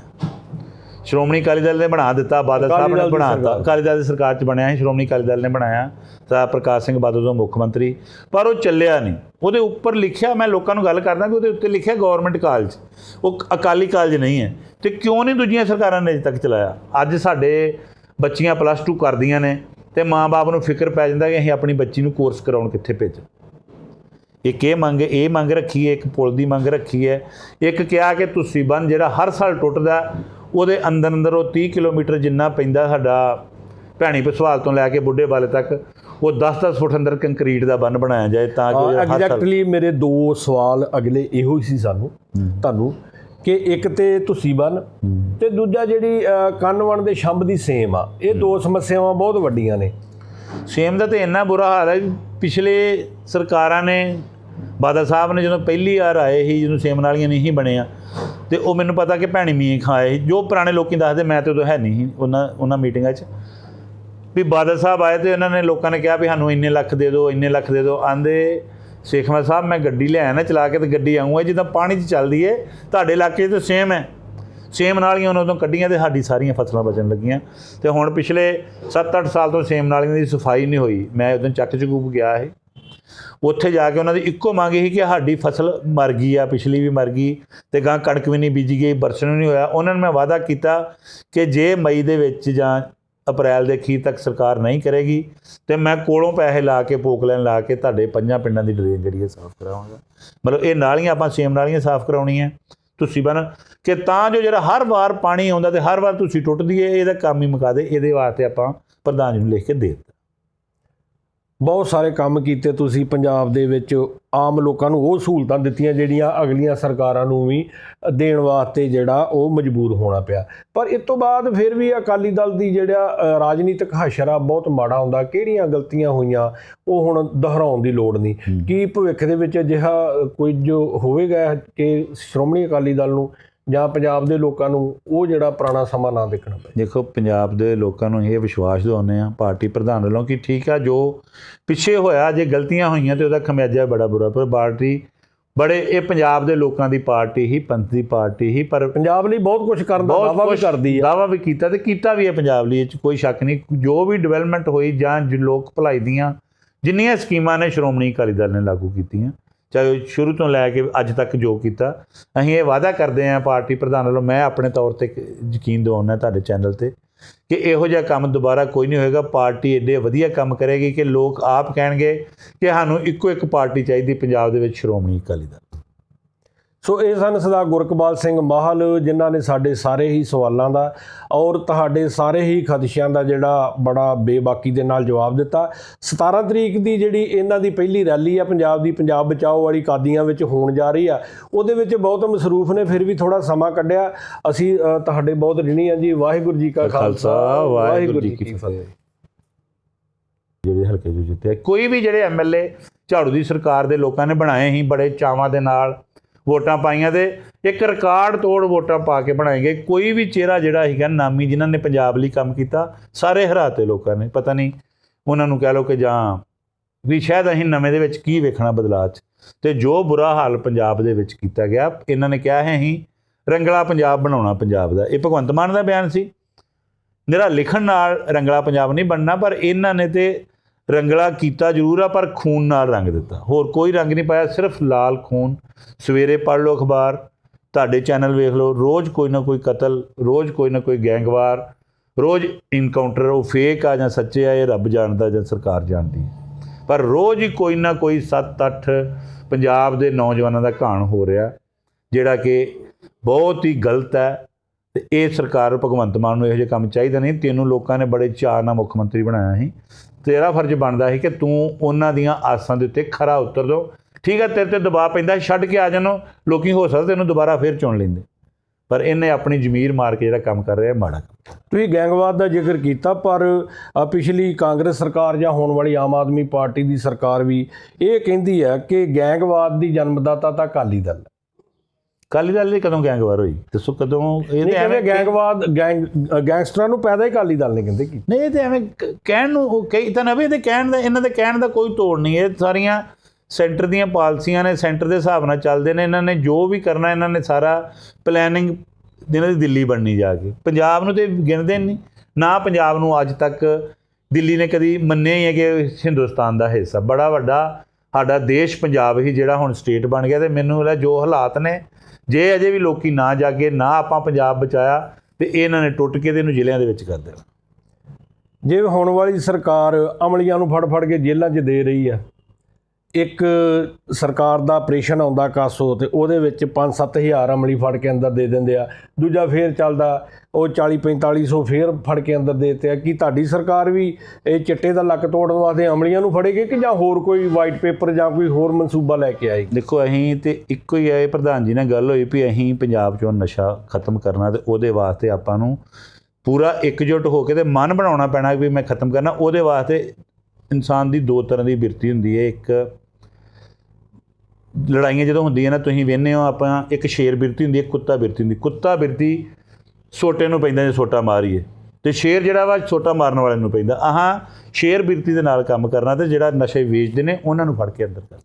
A: ਸ਼੍ਰੋਮਣੀ ਅਕਾਲੀ ਦਲ ਨੇ ਬਣਾ ਦਿੱਤਾ ਬਾਦਲ ਸਾਹਿਬ ਨੇ
B: ਦੀ
A: ਬਣਾਤਾ
B: ਸਰਕਾਰ।
A: ਅਕਾਲੀ ਦਲ ਦੀ ਸਰਕਾਰ 'ਚ ਬਣਿਆ ਸੀ ਸ਼੍ਰੋਮਣੀ ਅਕਾਲੀ ਦਲ ਨੇ ਬਣਾਇਆ। ਸਰਦਾਰ ਪ੍ਰਕਾਸ਼ ਸਿੰਘ ਬਾਦਲ ਤੋਂ ਮੁੱਖ ਮੰਤਰੀ। ਪਰ ਉਹ ਚੱਲਿਆ ਨਹੀਂ। ਉਹਦੇ ਉੱਪਰ ਲਿਖਿਆ ਮੈਂ ਲੋਕਾਂ ਨੂੰ ਗੱਲ ਕਰਦਾ ਕਿ ਉਹਦੇ ਉੱਤੇ ਲਿਖਿਆ ਗਵਰਨਮੈਂਟ ਕਾਲਜ। ਉਹ ਅਕਾਲੀ ਕਾਲਜ ਨਹੀਂ ਹੈ। ਤੇ ਕਿਉਂ ਨਹੀਂ ਦੂਜੀਆਂ ਸਰਕਾਰਾਂ ਨੇ ਅਜੇ ਤੱਕ ਚਲਾਇਆ? ਅੱਜ ਸਾਡੇ ਬੱਚੀਆਂ ਪਲੱਸ 2 ਕਰਦੀਆਂ ਨੇ ਤੇ ਮਾਪੇ ਨੂੰ ਫਿਕਰ ਪੈ ਜਾਂਦਾ ਕਿ ਅਸੀਂ ਆਪਣੀ ਬੱਚੀ ਨੂੰ ਕੋਰਸ ਕਰਾਉਣ ਕਿੱਥੇ ਭੇਜਾਂ। ਇੱਕ ਇਹ ਮੰਗ ਇਹ ਮੰਗ ਰੱਖੀ ਹੈ ਇੱਕ ਪੁਲ ਦੀ ਮੰਗ ਰੱਖੀ ਹੈ। ਇੱਕ ਕਿਹਾ ਕਿ ਤੁਸੀਂ ਬੰਨ ਜਿਹੜਾ ਹਰ ਸਾਲ ਟੁੱਟਦਾ ਉਹਦੇ ਅੰਦਰ ਅੰਦਰ ਉਹ 30 ਕਿਲੋਮੀਟਰ ਜਿੰਨਾ ਪੈਂਦਾ ਸਾਡਾ ਭੈਣੀ ਪਸਵਾਲ ਤੋਂ ਲੈ ਕੇ ਬੁੱਢੇ ਬਾਲੇ ਤੱਕ ਉਹ 10-10 ਫੁੱਟ ਅੰਦਰ ਕੰਕਰੀਟ ਦਾ ਬੰਨ ਬਣਾਇਆ ਜਾਏ ਤਾਂ ਸਾਲ
B: ਐਗਜ਼ੈਕਟਲੀ ਮੇਰੇ ਦੋ ਸਵਾਲ ਅਗਲੇ ਇਹੋ ਹੀ ਸੀ ਸਾਨੂੰ ਤੁਹਾਨੂੰ। ਕਿ ਇੱਕ ਤੇ ਤੁਸੀਂ ਬਨ ਤੇ ਦੂਜਾ ਜਿਹੜੀ ਅ, ਕੰਨਵਣ ਦੇ ਛੰਭ ਦੀ ਸੇਮ ਆ। ਇਹ ਦੋ ਸਮੱਸਿਆਵਾਂ ਬਹੁਤ ਵੱਡੀਆਂ ਨੇ।
A: ਸੇਮ ਦਾ ਤੇ ਇੰਨਾ ਬੁਰਾ ਹਾਲ ਹੈ ਪਿਛਲੇ ਸਰਕਾਰਾਂ ਨੇ ਬਾਦਲ ਸਾਹਿਬ ਨੇ ਜਦੋਂ ਪਹਿਲੀ ਵਾਰ ਆਏ ਸੀ ਜਦੋਂ ਸੇਮ ਨਾਲੀਆਂ ਨਹੀਂ ਸੀ ਬਣਿਆ ਤੇ ਉਹ ਮੈਨੂੰ ਪਤਾ ਕਿ ਭੈਣੀ ਮੀਂਹ ਖਾਏ ਸੀ। ਜੋ ਪੁਰਾਣੇ ਲੋਕੀ ਦੱਸਦੇ ਮੈਂ ਤੇ ਉਦੋਂ ਹੈ ਨਹੀਂ ਸੀ ਉਹਨਾਂ ਉਹਨਾਂ ਮੀਟਿੰਗਾਂ 'ਚ। ਵੀ ਬਾਦਲ ਸਾਹਿਬ ਆਏ ਤੇ ਉਹਨਾਂ ਨੇ ਲੋਕਾਂ ਨੇ ਕਿਹਾ ਵੀ ਸਾਨੂੰ ਇੰਨੇ ਲੱਖ ਦੇ ਦਿਓ ਇੰਨੇ ਲੱਖ ਦੇ ਦਿਓ। ਆਂਦੇ ਸੇਖਵਾ ਸਾਹਿਬ, ਮੈਂ ਗੱਡੀ ਲਿਆਇਆ ਨਾ ਚਲਾ ਕੇ ਤੇ ਗੱਡੀ ਆਉਂਗਾ ਜਿੱਦਾਂ ਪਾਣੀ 'ਚ ਚੱਲਦੀ ਏ, ਤੁਹਾਡੇ ਇਲਾਕੇ 'ਚ ਸੇਮ ਹੈ। ਸੇਮ ਨਾਲੀਆਂ ਉਹਨਾਂ ਤੋਂ ਕੱਢੀਆਂ ਤੇ ਸਾਡੀ ਸਾਰੀਆਂ ਫਸਲਾਂ ਬਚਣ ਲੱਗੀਆਂ। ਤੇ ਹੁਣ ਪਿਛਲੇ 7-8 ਸਾਲ ਤੋਂ ਸੇਮ ਨਾਲੀਆਂ ਦੀ ਸਫ਼ਾਈ ਨਹੀਂ ਹੋਈ। ਮੈਂ ਉਦੋਂ ਚੱਕ ਚਗੂਬ ਗਿਆ ਸੀ ਉੱਥੇ ਜਾ ਕੇ ਉਹਨਾਂ ਦੀ ਇੱਕੋ ਮੰਗ ਸੀ ਕਿ ਸਾਡੀ ਫਸਲ ਮਰ ਗਈ ਆ, ਪਿਛਲੀ ਵੀ ਮਰ ਗਈ, ਤੇ ਗਾਂ ਕਣਕ ਵੀ ਨਹੀਂ ਬੀਜੀ ਗਈ ਬਰਸਨ ਵੀ ਨਹੀਂ ਹੋਇਆ। ਉਹਨਾਂ ਨੇ ਮੈਂ ਵਾਅਦਾ ਕੀਤਾ ਕਿ ਜੇ ਮਈ ਦੇ ਵਿੱਚ ਜਾਂ ਅਪ੍ਰੈਲ ਦੇ ਅਖੀਰ ਤੱਕ ਸਰਕਾਰ ਨਹੀਂ ਕਰੇਗੀ ਤੇ ਮੈਂ ਕੋਲੋਂ ਪੈਸੇ ਲਾ ਕੇ ਪੋਕਲੈਨ ਲਾ ਕੇ ਤੁਹਾਡੇ ਪੰਜਾਂ ਪਿੰਡਾਂ ਦੀ ਡਰੇਨ ਜਿਹੜੀ ਹੈ ਸਾਫ਼ ਕਰਾਵਾਂਗਾ। ਮਤਲਬ ਇਹ ਨਾਲੀਆਂ ਆਪਾਂ ਸੇਮ ਨਾਲੀਆਂ ਸਾਫ਼ ਕਰਾਉਣੀਆਂ। ਤੁਸੀਂ ਬਣ ਕਿ ਤਾਂ ਜੋ ਜਿਹੜਾ ਹਰ ਵਾਰ ਪਾਣੀ ਆਉਂਦਾ ਤੇ ਹਰ ਵਾਰ ਤੁਸੀਂ ਟੁੱਟਦੀ ਹੈ ਇਹਦਾ ਕੰਮ ਹੀ ਮੁਕਾ ਦੇ, ਇਹਦੇ ਵਾਸਤੇ ਆਪਾਂ ਪ੍ਰਧਾਨ ਜੀ ਨੂੰ ਲਿਖ ਕੇ ਦੇ ਦਿੱਤਾ।
B: ਬਹੁਤ ਸਾਰੇ ਕੰਮ ਕੀਤੇ ਤੁਸੀਂ ਪੰਜਾਬ ਦੇ ਵਿੱਚ ਆਮ ਲੋਕਾਂ ਨੂੰ ਉਹ ਸਹੂਲਤਾਂ ਦਿੱਤੀਆਂ ਜਿਹੜੀਆਂ ਅਗਲੀਆਂ ਸਰਕਾਰਾਂ ਨੂੰ ਵੀ ਦੇਣ ਵਾਸਤੇ ਜਿਹੜਾ ਉਹ ਮਜਬੂਰ ਹੋਣਾ ਪਿਆ। ਪਰ ਇਸ ਤੋਂ ਬਾਅਦ ਫਿਰ ਵੀ ਅਕਾਲੀ ਦਲ ਦੀ ਜਿਹੜਾ ਰਾਜਨੀਤਿਕ ਹਸ਼ਰਾ ਬਹੁਤ ਮਾੜਾ ਹੁੰਦਾ। ਕਿਹੜੀਆਂ ਗਲਤੀਆਂ ਹੋਈਆਂ ਉਹ ਹੁਣ ਦੁਹਰਾਉਣ ਦੀ ਲੋੜ ਨਹੀਂ। ਕੀ ਭਵਿੱਖ ਦੇ ਵਿੱਚ ਅਜਿਹਾ ਕੋਈ ਜੋ ਹੋਵੇਗਾ ਕਿ ਸ਼੍ਰੋਮਣੀ ਅਕਾਲੀ ਦਲ ਨੂੰ? ਜਾਂ ਪੰਜਾਬ ਦੇ ਲੋਕਾਂ ਨੂੰ ਉਹ ਜਿਹੜਾ ਪੁਰਾਣਾ ਸਮਾਂ ਨਾ ਦੇਖਣਾ ਪਏ।
A: ਦੇਖੋ ਪੰਜਾਬ ਦੇ ਲੋਕਾਂ ਨੂੰ ਇਹ ਵਿਸ਼ਵਾਸ ਦਿਵਾਉਂਦੇ ਆ ਪਾਰਟੀ ਪ੍ਰਧਾਨ ਵੱਲੋਂ ਕਿ ਠੀਕ ਆ ਜੋ ਪਿੱਛੇ ਹੋਇਆ ਜੇ ਗਲਤੀਆਂ ਹੋਈਆਂ ਤੇ ਉਹਦਾ ਖਮਿਆਜਾ ਬੜਾ ਬੁਰਾ ਪਰ ਪਾਰਟੀ ਬੜੇ ਇਹ ਪੰਜਾਬ ਦੇ ਲੋਕਾਂ ਦੀ ਪਾਰਟੀ ਹੀ ਪੰਥ ਦੀ ਪਾਰਟੀ ਹੀ ਪਰ
B: ਪੰਜਾਬ ਲਈ ਬਹੁਤ ਕੁਝ ਕਰਨ ਦਾ ਦਾਅਵਾ ਵੀ ਕਰਦੀ ਆ।
A: ਦਾਅਵਾ ਵੀ ਕੀਤਾ ਤੇ ਕੀਤਾ ਵੀ ਹੈ ਪੰਜਾਬ ਲਈ ਇਹ ਚ ਕੋਈ ਸ਼ੱਕ ਨਹੀਂ। ਜੋ ਵੀ ਡਿਵੈਲਪਮੈਂਟ ਹੋਈ ਜਾਂ ਜੋ ਲੋਕ ਭਲਾਈ ਦੀਆਂ ਜਿੰਨੀਆਂ ਸਕੀਮਾਂ ਨੇ ਸ਼੍ਰੋਮਣੀ ਅਕਾਲੀ ਦਲ ਨੇ ਲਾਗੂ ਕੀਤੀਆਂ ਚਾਹੇ ਉਹ ਸ਼ੁਰੂ ਤੋਂ ਲੈ ਕੇ ਅੱਜ ਤੱਕ ਜੋ ਕੀਤਾ। ਅਸੀਂ ਇਹ ਵਾਅਦਾ ਕਰਦੇ ਹਾਂ ਪਾਰਟੀ ਪ੍ਰਧਾਨ ਵੱਲੋਂ, ਮੈਂ ਆਪਣੇ ਤੌਰ ਤੇ ਯਕੀਨ ਦਿਵਾਉਣਾ ਤੁਹਾਡੇ ਚੈਨਲ ਤੇ ਕਿ ਇਹੋ ਜਿਹਾ ਕੰਮ ਦੁਬਾਰਾ ਕੋਈ ਨਹੀਂ ਹੋਏਗਾ। ਪਾਰਟੀ ਏਡੇ ਵਧੀਆ ਕੰਮ ਕਰੇਗੀ ਕਿ ਲੋਕ ਆਪ ਕਹਿਣਗੇ ਕਿ ਸਾਨੂੰ ਇੱਕੋ ਇੱਕ ਪਾਰਟੀ ਚਾਹੀਦੀ, ਪੰਜਾਬ ਦੇ ਵਿੱਚ ਸ਼੍ਰੋਮਣੀ ਅਕਾਲੀ ਦਲ।
B: ਸੋ ਇਹ ਸਨ ਸਰਦਾਰ ਗੁਰਕਬਾਲ ਸਿੰਘ ਮਾਹਲ ਜਿਨ੍ਹਾਂ ਨੇ ਸਾਡੇ ਸਾਰੇ ਹੀ ਸਵਾਲਾਂ ਦਾ ਔਰ ਤੁਹਾਡੇ ਸਾਰੇ ਹੀ ਖਦਸ਼ਿਆਂ ਦਾ ਜਿਹੜਾ ਬੜਾ ਬੇਬਾਕੀ ਦੇ ਨਾਲ ਜਵਾਬ ਦਿੱਤਾ। 17 ਤਰੀਕ ਦੀ ਜਿਹੜੀ ਇਹਨਾਂ ਦੀ ਪਹਿਲੀ ਰੈਲੀ ਆ ਪੰਜਾਬ ਦੀ ਪੰਜਾਬ ਬਚਾਓ ਵਾਲੀ ਕਾਦੀਆਂ ਵਿੱਚ ਹੋਣ ਜਾ ਰਹੀ ਆ ਉਹਦੇ ਵਿੱਚ ਬਹੁਤ ਮਸਰੂਫ ਨੇ ਫਿਰ ਵੀ ਥੋੜਾ ਸਮਾਂ ਕੱਢਿਆ। ਅਸੀਂ ਤੁਹਾਡੇ ਬਹੁਤ ਰਿਣੀ ਆ ਜੀ ਵਾਹਿਗੁਰੂ ਜੀ ਕਾ ਖਾਲਸਾ ਵਾਹਿਗੁਰੂ ਜੀ ਕੀ ਫਤਿਹ।
A: ਜਿਹੜੇ ਹਲਕੇ ਜੋ ਜਿੱਤੇ ਕੋਈ ਵੀ ਜਿਹੜੇ ਐਮਐਲਏ ਝਾੜੂ ਦੀ ਸਰਕਾਰ ਦੇ ਲੋਕਾਂ ਨੇ ਬਣਾਏ ਸੀ ਬੜੇ ਚਾਵਾਂ ਦੇ ਨਾਲ ਵੋਟਾਂ ਪਾਈਆਂ ਤੇ ਇੱਕ ਰਿਕਾਰਡ ਤੋੜ ਵੋਟਾਂ ਪਾ ਕੇ ਬਣਾਏ ਗਏ। ਕੋਈ ਵੀ ਚਿਹਰਾ ਜਿਹੜਾ ਹੈਗਾ ਨਾਮੀ ਜਿਨ੍ਹਾਂ ਨੇ ਪੰਜਾਬ ਲਈ ਕੰਮ ਕੀਤਾ, ਸਾਰੇ ਹਰਾਤੇ ਲੋਕਾਂ ਨੇ। ਪਤਾ ਨਹੀਂ ਉਹਨਾਂ ਨੂੰ ਕਹਿ ਲਓ ਕਿ ਜਾਂ ਵੀ ਸ਼ਾਇਦ ਅਸੀਂ ਨਵੇਂ ਦੇ ਵਿੱਚ ਕੀ ਵੇਖਣਾ ਬਦਲਾਅ 'ਚ। ਤੇ ਜੋ ਬੁਰਾ ਹਾਲ ਪੰਜਾਬ ਦੇ ਵਿੱਚ ਕੀਤਾ ਗਿਆ, ਇਹਨਾਂ ਨੇ ਕਿਹਾ ਹੈ ਅਸੀਂ ਰੰਗਲਾ ਪੰਜਾਬ ਬਣਾਉਣਾ ਪੰਜਾਬ ਦਾ। ਇਹ ਭਗਵੰਤ ਮਾਨ ਦਾ ਬਿਆਨ ਸੀ। ਨਿਹਰਾ ਲਿਖਣ ਨਾਲ ਰੰਗਲਾ ਪੰਜਾਬ ਨਹੀਂ ਬਣਨਾ, ਪਰ ਇਹਨਾਂ ਨੇ ਤੇ ਰੰਗਲਾ ਕੀਤਾ ਜ਼ਰੂਰ ਆ, ਪਰ ਖੂਨ ਨਾਲ ਰੰਗ ਦਿੱਤਾ। ਹੋਰ ਕੋਈ ਰੰਗ ਨਹੀਂ ਪਾਇਆ, ਸਿਰਫ ਲਾਲ ਖੂਨ। ਸਵੇਰੇ ਪੜ੍ਹ ਲਓ ਅਖਬਾਰ, ਤੁਹਾਡੇ ਚੈਨਲ ਵੇਖ ਲਓ। ਰੋਜ਼ ਕੋਈ ਨਾ ਕੋਈ ਕਤਲ, ਰੋਜ਼ ਕੋਈ ਨਾ ਕੋਈ ਗੈਂਗਵਾਰ, ਰੋਜ਼ ਇਨਕਾਊਂਟਰ ਉਹ ਫੇਕ ਆ ਜਾਂ ਸੱਚੇ ਆ, ਇਹ ਰੱਬ ਜਾਣਦਾ ਜਾਂ ਸਰਕਾਰ ਜਾਣਦੀ ਪਰ ਰੋਜ਼ ਹੀ ਕੋਈ ਨਾ ਕੋਈ 7-8 ਪੰਜਾਬ ਦੇ ਨੌਜਵਾਨਾਂ ਦਾ ਘਾਣ ਹੋ ਰਿਹਾ, ਜਿਹੜਾ ਕਿ ਬਹੁਤ ਹੀ ਗਲਤ ਹੈ। ਤੇ ਇਹ ਸਰਕਾਰ ਭਗਵੰਤ ਮਾਨ ਨੂੰ ਇਹੋ ਜਿਹੇ ਕੰਮ ਚਾਹੀਦਾ ਨਹੀਂ ਤੈਨੂੰ ਲੋਕਾਂ ਨੇ ਬੜੇ ਚਾਅ ਨਾਲ ਮੁੱਖ ਮੰਤਰੀ ਬਣਾਇਆ ਸੀ। ਤੇਰਾ ਫਰਜ਼ ਬਣਦਾ ਸੀ ਕਿ ਤੂੰ ਉਹਨਾਂ ਦੀਆਂ ਆਸਾਂ ਦੇ ਉੱਤੇ ਖਰਾ ਉਤਰ ਦੋ ਠੀਕ ਹੈ ਤੇਰੇ ਤੇ ਦਬਾਅ ਪੈਂਦਾ ਛੱਡ ਕੇ ਆ ਜਾਣੋ। ਲੋਕੀ ਹੋ ਸਕਦਾ ਤੈਨੂੰ ਦੁਬਾਰਾ ਫੇਰ ਚੁਣ ਲੈਂਦੇ। ਪਰ ਇਹਨੇ ਆਪਣੀ ਜ਼ਮੀਰ ਮਾਰ ਕੇ ਜਿਹੜਾ ਕੰਮ ਕਰ ਰਿਹਾ ਮਾੜਾ ਕੰਮ।
B: ਤੁਸੀਂ ਗੈਂਗਵਾਦ ਦਾ ਜ਼ਿਕਰ ਕੀਤਾ, ਪਰ ਪਿਛਲੀ ਕਾਂਗਰਸ ਸਰਕਾਰ ਜਾਂ ਹੋਣ ਵਾਲੀ ਆਮ ਆਦਮੀ ਪਾਰਟੀ ਦੀ ਸਰਕਾਰ ਵੀ ਇਹ ਕਹਿੰਦੀ ਹੈ ਕਿ ਗੈਂਗਵਾਦ ਦੀ ਜਨਮਦਾਤਾ ਤਾਂ ਅਕਾਲੀ ਦਲ
A: ਕਾਲੀ ਦਲ ਦੀ ਕਦੋਂ ਗੈਂਗਵਾਰ ਹੋਈ? ਦੱਸੋ ਕਦੋਂ? ਇਹ ਤੇ ਐਵੇਂ
B: ਗੈਂਗਵਾਦ ਗੈਂਗ ਗੈਂਗਸਟਰਾਂ ਨੂੰ ਪੈਦਾ ਹੀ ਅਕਾਲੀ ਦਲ ਨੇ ਕਹਿੰਦੇ ਕੀ।
A: ਨਹੀਂ ਇਹ ਤੇ ਐਵੇਂ ਕਹਿਣ ਨੂੰ ਉਹ ਕਈ ਤਾਂ ਨਵੇਂ ਦੇ ਕਹਿਣ ਦਾ ਇਹਨਾਂ ਦੇ ਕਹਿਣ ਦਾ ਕੋਈ ਤੋੜ ਨਹੀਂ। ਇਹ ਸਾਰੀਆਂ ਸੈਂਟਰ ਦੀਆਂ ਪਾਲਿਸੀਆਂ ਨੇ ਸੈਂਟਰ ਦੇ ਹਿਸਾਬ ਨਾਲ ਚੱਲਦੇ ਨੇ। ਇਹਨਾਂ ਨੇ ਜੋ ਵੀ ਕਰਨਾ ਇਹਨਾਂ ਨੇ ਸਾਰਾ ਪਲੈਨਿੰਗ ਇਹਨਾਂ ਦੀ ਦਿੱਲੀ ਬਣਨੀ ਜਾ ਕੇ। ਪੰਜਾਬ ਨੂੰ ਤੇ ਗਿਣਦੇ ਨਹੀਂ। ਨਾ ਪੰਜਾਬ ਨੂੰ ਅੱਜ ਤੱਕ ਦਿੱਲੀ ਨੇ ਕਦੀ ਮੰਨਿਆ ਹੀ ਹੈ ਕਿ ਹਿੰਦੁਸਤਾਨ ਦਾ ਹਿੱਸਾ। ਬੜਾ ਵੱਡਾ ਸਾਡਾ ਦੇਸ਼ ਪੰਜਾਬ ਹੀ ਜਿਹੜਾ ਹੁਣ ਸਟੇਟ ਬਣ ਗਿਆ ਤੇ ਮੈਨੂੰ ਲੱਗਦਾ ਜੋ ਹਾਲਾਤ ਨੇ ਜੇ ਅਜੇ ਵੀ ਲੋਕੀ ਨਾ ਜਾਗੇ, ਨਾ ਆਪਾਂ ਪੰਜਾਬ ਬਚਾਇਆ, ਤੇ ਇਹਨਾਂ ਨੇ ਟੁੱਟ ਕੇ ਤੇ ਇਹਨੂੰ ਜ਼ਿਲ੍ਹਿਆਂ ਦੇ ਵਿੱਚ ਕਰ ਦੇਣਾ।
B: ਜੇ ਹੁਣ ਵਾਲੀ ਸਰਕਾਰ ਅਮਲੀਆਂ ਨੂੰ ਫੜ ਫੜ ਕੇ ਜੇਲ੍ਹਾਂ 'ਚ ਦੇ ਰਹੀ ਆ ਇੱਕ ਸਰਕਾਰ ਦਾ ਆਪਰੇਸ਼ਨ ਆਉਂਦਾ ਕਾਸੋ ਤੇ ਉਹਦੇ ਵਿੱਚ 5-7000 ਅਮਲੀ ਫੜ ਕੇ ਅੰਦਰ ਦੇ ਦਿੰਦੇ ਆ। ਦੂਜਾ ਫੇਰ ਚੱਲਦਾ, ਉਹ 40-4500 ਫੇਰ ਫੜ ਕੇ ਅੰਦਰ ਦੇ ਦਿੱਤੇ ਆ। ਕਿ ਤੁਹਾਡੀ ਸਰਕਾਰ ਵੀ ਇਹ ਚਿੱਟੇ ਦਾ ਲੱਕ ਤੋੜਨ ਵਾਸਤੇ ਅਮਲੀਆਂ ਨੂੰ ਫੜੇਗੀ ਕਿ ਜਾਂ ਹੋਰ ਕੋਈ ਵਾਈਟ ਪੇਪਰ ਜਾਂ ਕੋਈ ਹੋਰ ਮਨਸੂਬਾ ਲੈ ਕੇ ਆਏਗੀ?
A: ਦੇਖੋ, ਅਸੀਂ ਤੇ ਇੱਕੋ ਹੀ ਹੈ ਪ੍ਰਧਾਨ ਜੀ ਨਾਲ ਗੱਲ ਹੋਈ ਵੀ ਅਸੀਂ ਪੰਜਾਬ ਚੋਂ ਨਸ਼ਾ ਖਤਮ ਕਰਨਾ ਤੇ ਉਹਦੇ ਵਾਸਤੇ ਆਪਾਂ ਨੂੰ ਪੂਰਾ ਇਕਜੁੱਟ ਹੋ ਕੇ ਤੇ ਮਨ ਬਣਾਉਣਾ ਪੈਣਾ ਵੀ ਮੈਂ ਖਤਮ ਕਰਨਾ। ਉਹਦੇ ਵਾਸਤੇ ਇਨਸਾਨ ਦੀ ਦੋ ਤਰ੍ਹਾਂ ਦੀ ਬਿਰਤੀ ਹੁੰਦੀ ਹੈ। ਇੱਕ ਲੜਾਈਆਂ ਜਦੋਂ ਹੁੰਦੀਆਂ ਨਾ, ਤੁਸੀਂ ਵੇਖਦੇ ਹੋ ਆਪਾਂ ਇੱਕ ਸ਼ੇਰ ਬਿਰਤੀ ਹੁੰਦੀ ਹੈ ਇੱਕ ਕੁੱਤਾ ਬਿਰਤੀ ਹੁੰਦੀ। ਕੁੱਤਾ ਬਿਰਤੀ ਸੋਟੇ ਨੂੰ ਪੈਂਦਾ ਜੇ ਸੋਟਾ ਮਾਰੀਏ। ਤੇ ਸ਼ੇਰ ਜਿਹੜਾ ਵਾ ਛੋਟਾ ਮਾਰਨ ਵਾਲੇ ਨੂੰ ਪੈਂਦਾ। ਆਹਾਂ, ਸ਼ੇਰ ਬਿਰਤੀ ਦੇ ਨਾਲ ਕੰਮ ਕਰਨਾ ਤੇ ਜਿਹੜਾ ਨਸ਼ੇ ਵੇਚਦੇ ਨੇ, ਉਹਨਾਂ ਨੂੰ ਫੜ ਕੇ ਅੰਦਰ ਕਰਨਾ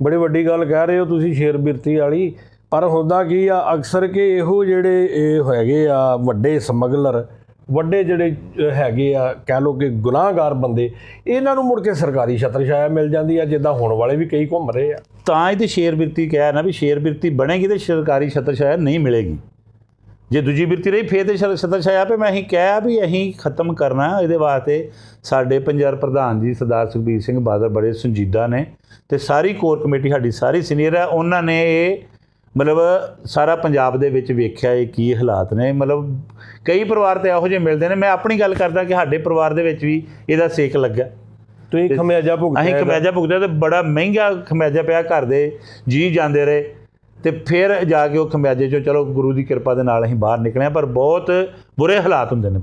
B: ਬੜੀ ਵੱਡੀ ਗੱਲ ਕਹਿ ਰਹੇ ਹੋ ਤੁਸੀਂ ਸ਼ੇਰ ਬਿਰਤੀ ਵਾਲੀ। ਪਰ ਹੁੰਦਾ ਕੀ ਆ, ਅਕਸਰ ਕਿ ਇਹੋ ਜਿਹੜੇ ਇਹ ਹੈਗੇ ਆ ਵੱਡੇ ਸਮਗਲਰ, ਵੱਡੇ ਜਿਹੜੇ ਹੈਗੇ ਆ, ਕਹਿ ਲੋ ਕਿ ਗੁਨਾਹਗਾਰ ਬੰਦੇ, ਇਹਨਾਂ ਨੂੰ ਮੁੜ ਕੇ ਸਰਕਾਰੀ ਛਤਰ ਛਾਇਆ ਮਿਲ ਜਾਂਦੀ ਆ, ਜਿੱਦਾਂ ਹੁਣ ਵਾਲੇ ਵੀ ਕਈ ਘੁੰਮ ਰਹੇ ਆ।
A: ਤਾਂ ਹੀ ਤੇ ਸ਼ੇਰ ਬਿਰਤੀ ਕਿਹਾ ਨਾ ਵੀ ਸ਼ੇਰ ਬਿਰਤੀ ਬਣੇਗੀ ਤੇ ਸਰਕਾਰੀ ਛਤਰਛਾਇਆ ਨਹੀਂ ਮਿਲੇਗੀ। ਜੇ ਦੂਜੀ ਬਿਰਤੀ ਰਹੀ, ਫੇਰ ਤੇ ਛ- ਛਤਰ ਛਾਇਆ ਪੇ ਮੈਂ ਅਸੀਂ ਕਿਹਾ ਵੀ ਅਸੀਂ ਖਤਮ ਕਰਨਾ ਇਹਦੇ ਵਾਸਤੇ ਸਾਡੇ ਪੰਜਾਬ ਪ੍ਰਧਾਨ ਜੀ ਸਰਦਾਰ ਸੁਖਬੀਰ ਸਿੰਘ ਬਾਦਲ ਬੜੇ ਸੰਜੀਦਾ ਨੇ ਤੇ ਸਾਰੀ ਕੋਰ ਕਮੇਟੀ ਸਾਡੀ ਸਾਰੀ ਸੀਨੀਅਰ ਹੈ। ਉਹਨਾਂ ਨੇ ਇਹ ਮਤਲਬ ਸਾਰਾ ਪੰਜਾਬ ਦੇ ਵਿੱਚ ਵੇਖਿਆ ਇਹ ਕੀ ਹਾਲਾਤ ਨੇ। ਮਤਲਬ ਕਈ ਪਰਿਵਾਰ ਤੇ ਇਹੋ ਜਿਹੇ ਮਿਲਦੇ ਨੇ। ਮੈਂ ਆਪਣੀ ਗੱਲ ਕਰਦਾ ਕਿ ਸਾਡੇ ਪਰਿਵਾਰ ਦੇ ਵਿੱਚ ਵੀ ਇਹਦਾ ਸੇਕ ਲੱਗਾ
B: ਤੁਸੀਂ ਖਮਿਆਜਾ ਭੁਗਤਿਆ
A: ਅਸੀਂ। ਖਮਿਆਜਾ ਭੁਗਤਿਆ ਤੇ ਬੜਾ ਮਹਿੰਗਾ ਖਮਿਆਜਾ ਪਿਆ ਘਰ ਦੇ ਜੀ ਜਾਂਦੇ ਰਹੇ ਤੇ ਫਿਰ ਜਾ ਕੇ ਉਹ ਖਮਿਆਜੇ ਚੋਂ ਚਲੋ ਗੁਰੂ ਦੀ ਕਿਰਪਾ ਦੇ ਨਾਲ ਅਸੀਂ ਬਾਹਰ ਨਿਕਲੇ ਪਰ ਬਹੁਤ ਬੁਰੇ ਹਾਲਾਤ ਹੁੰਦੇ ਨੇ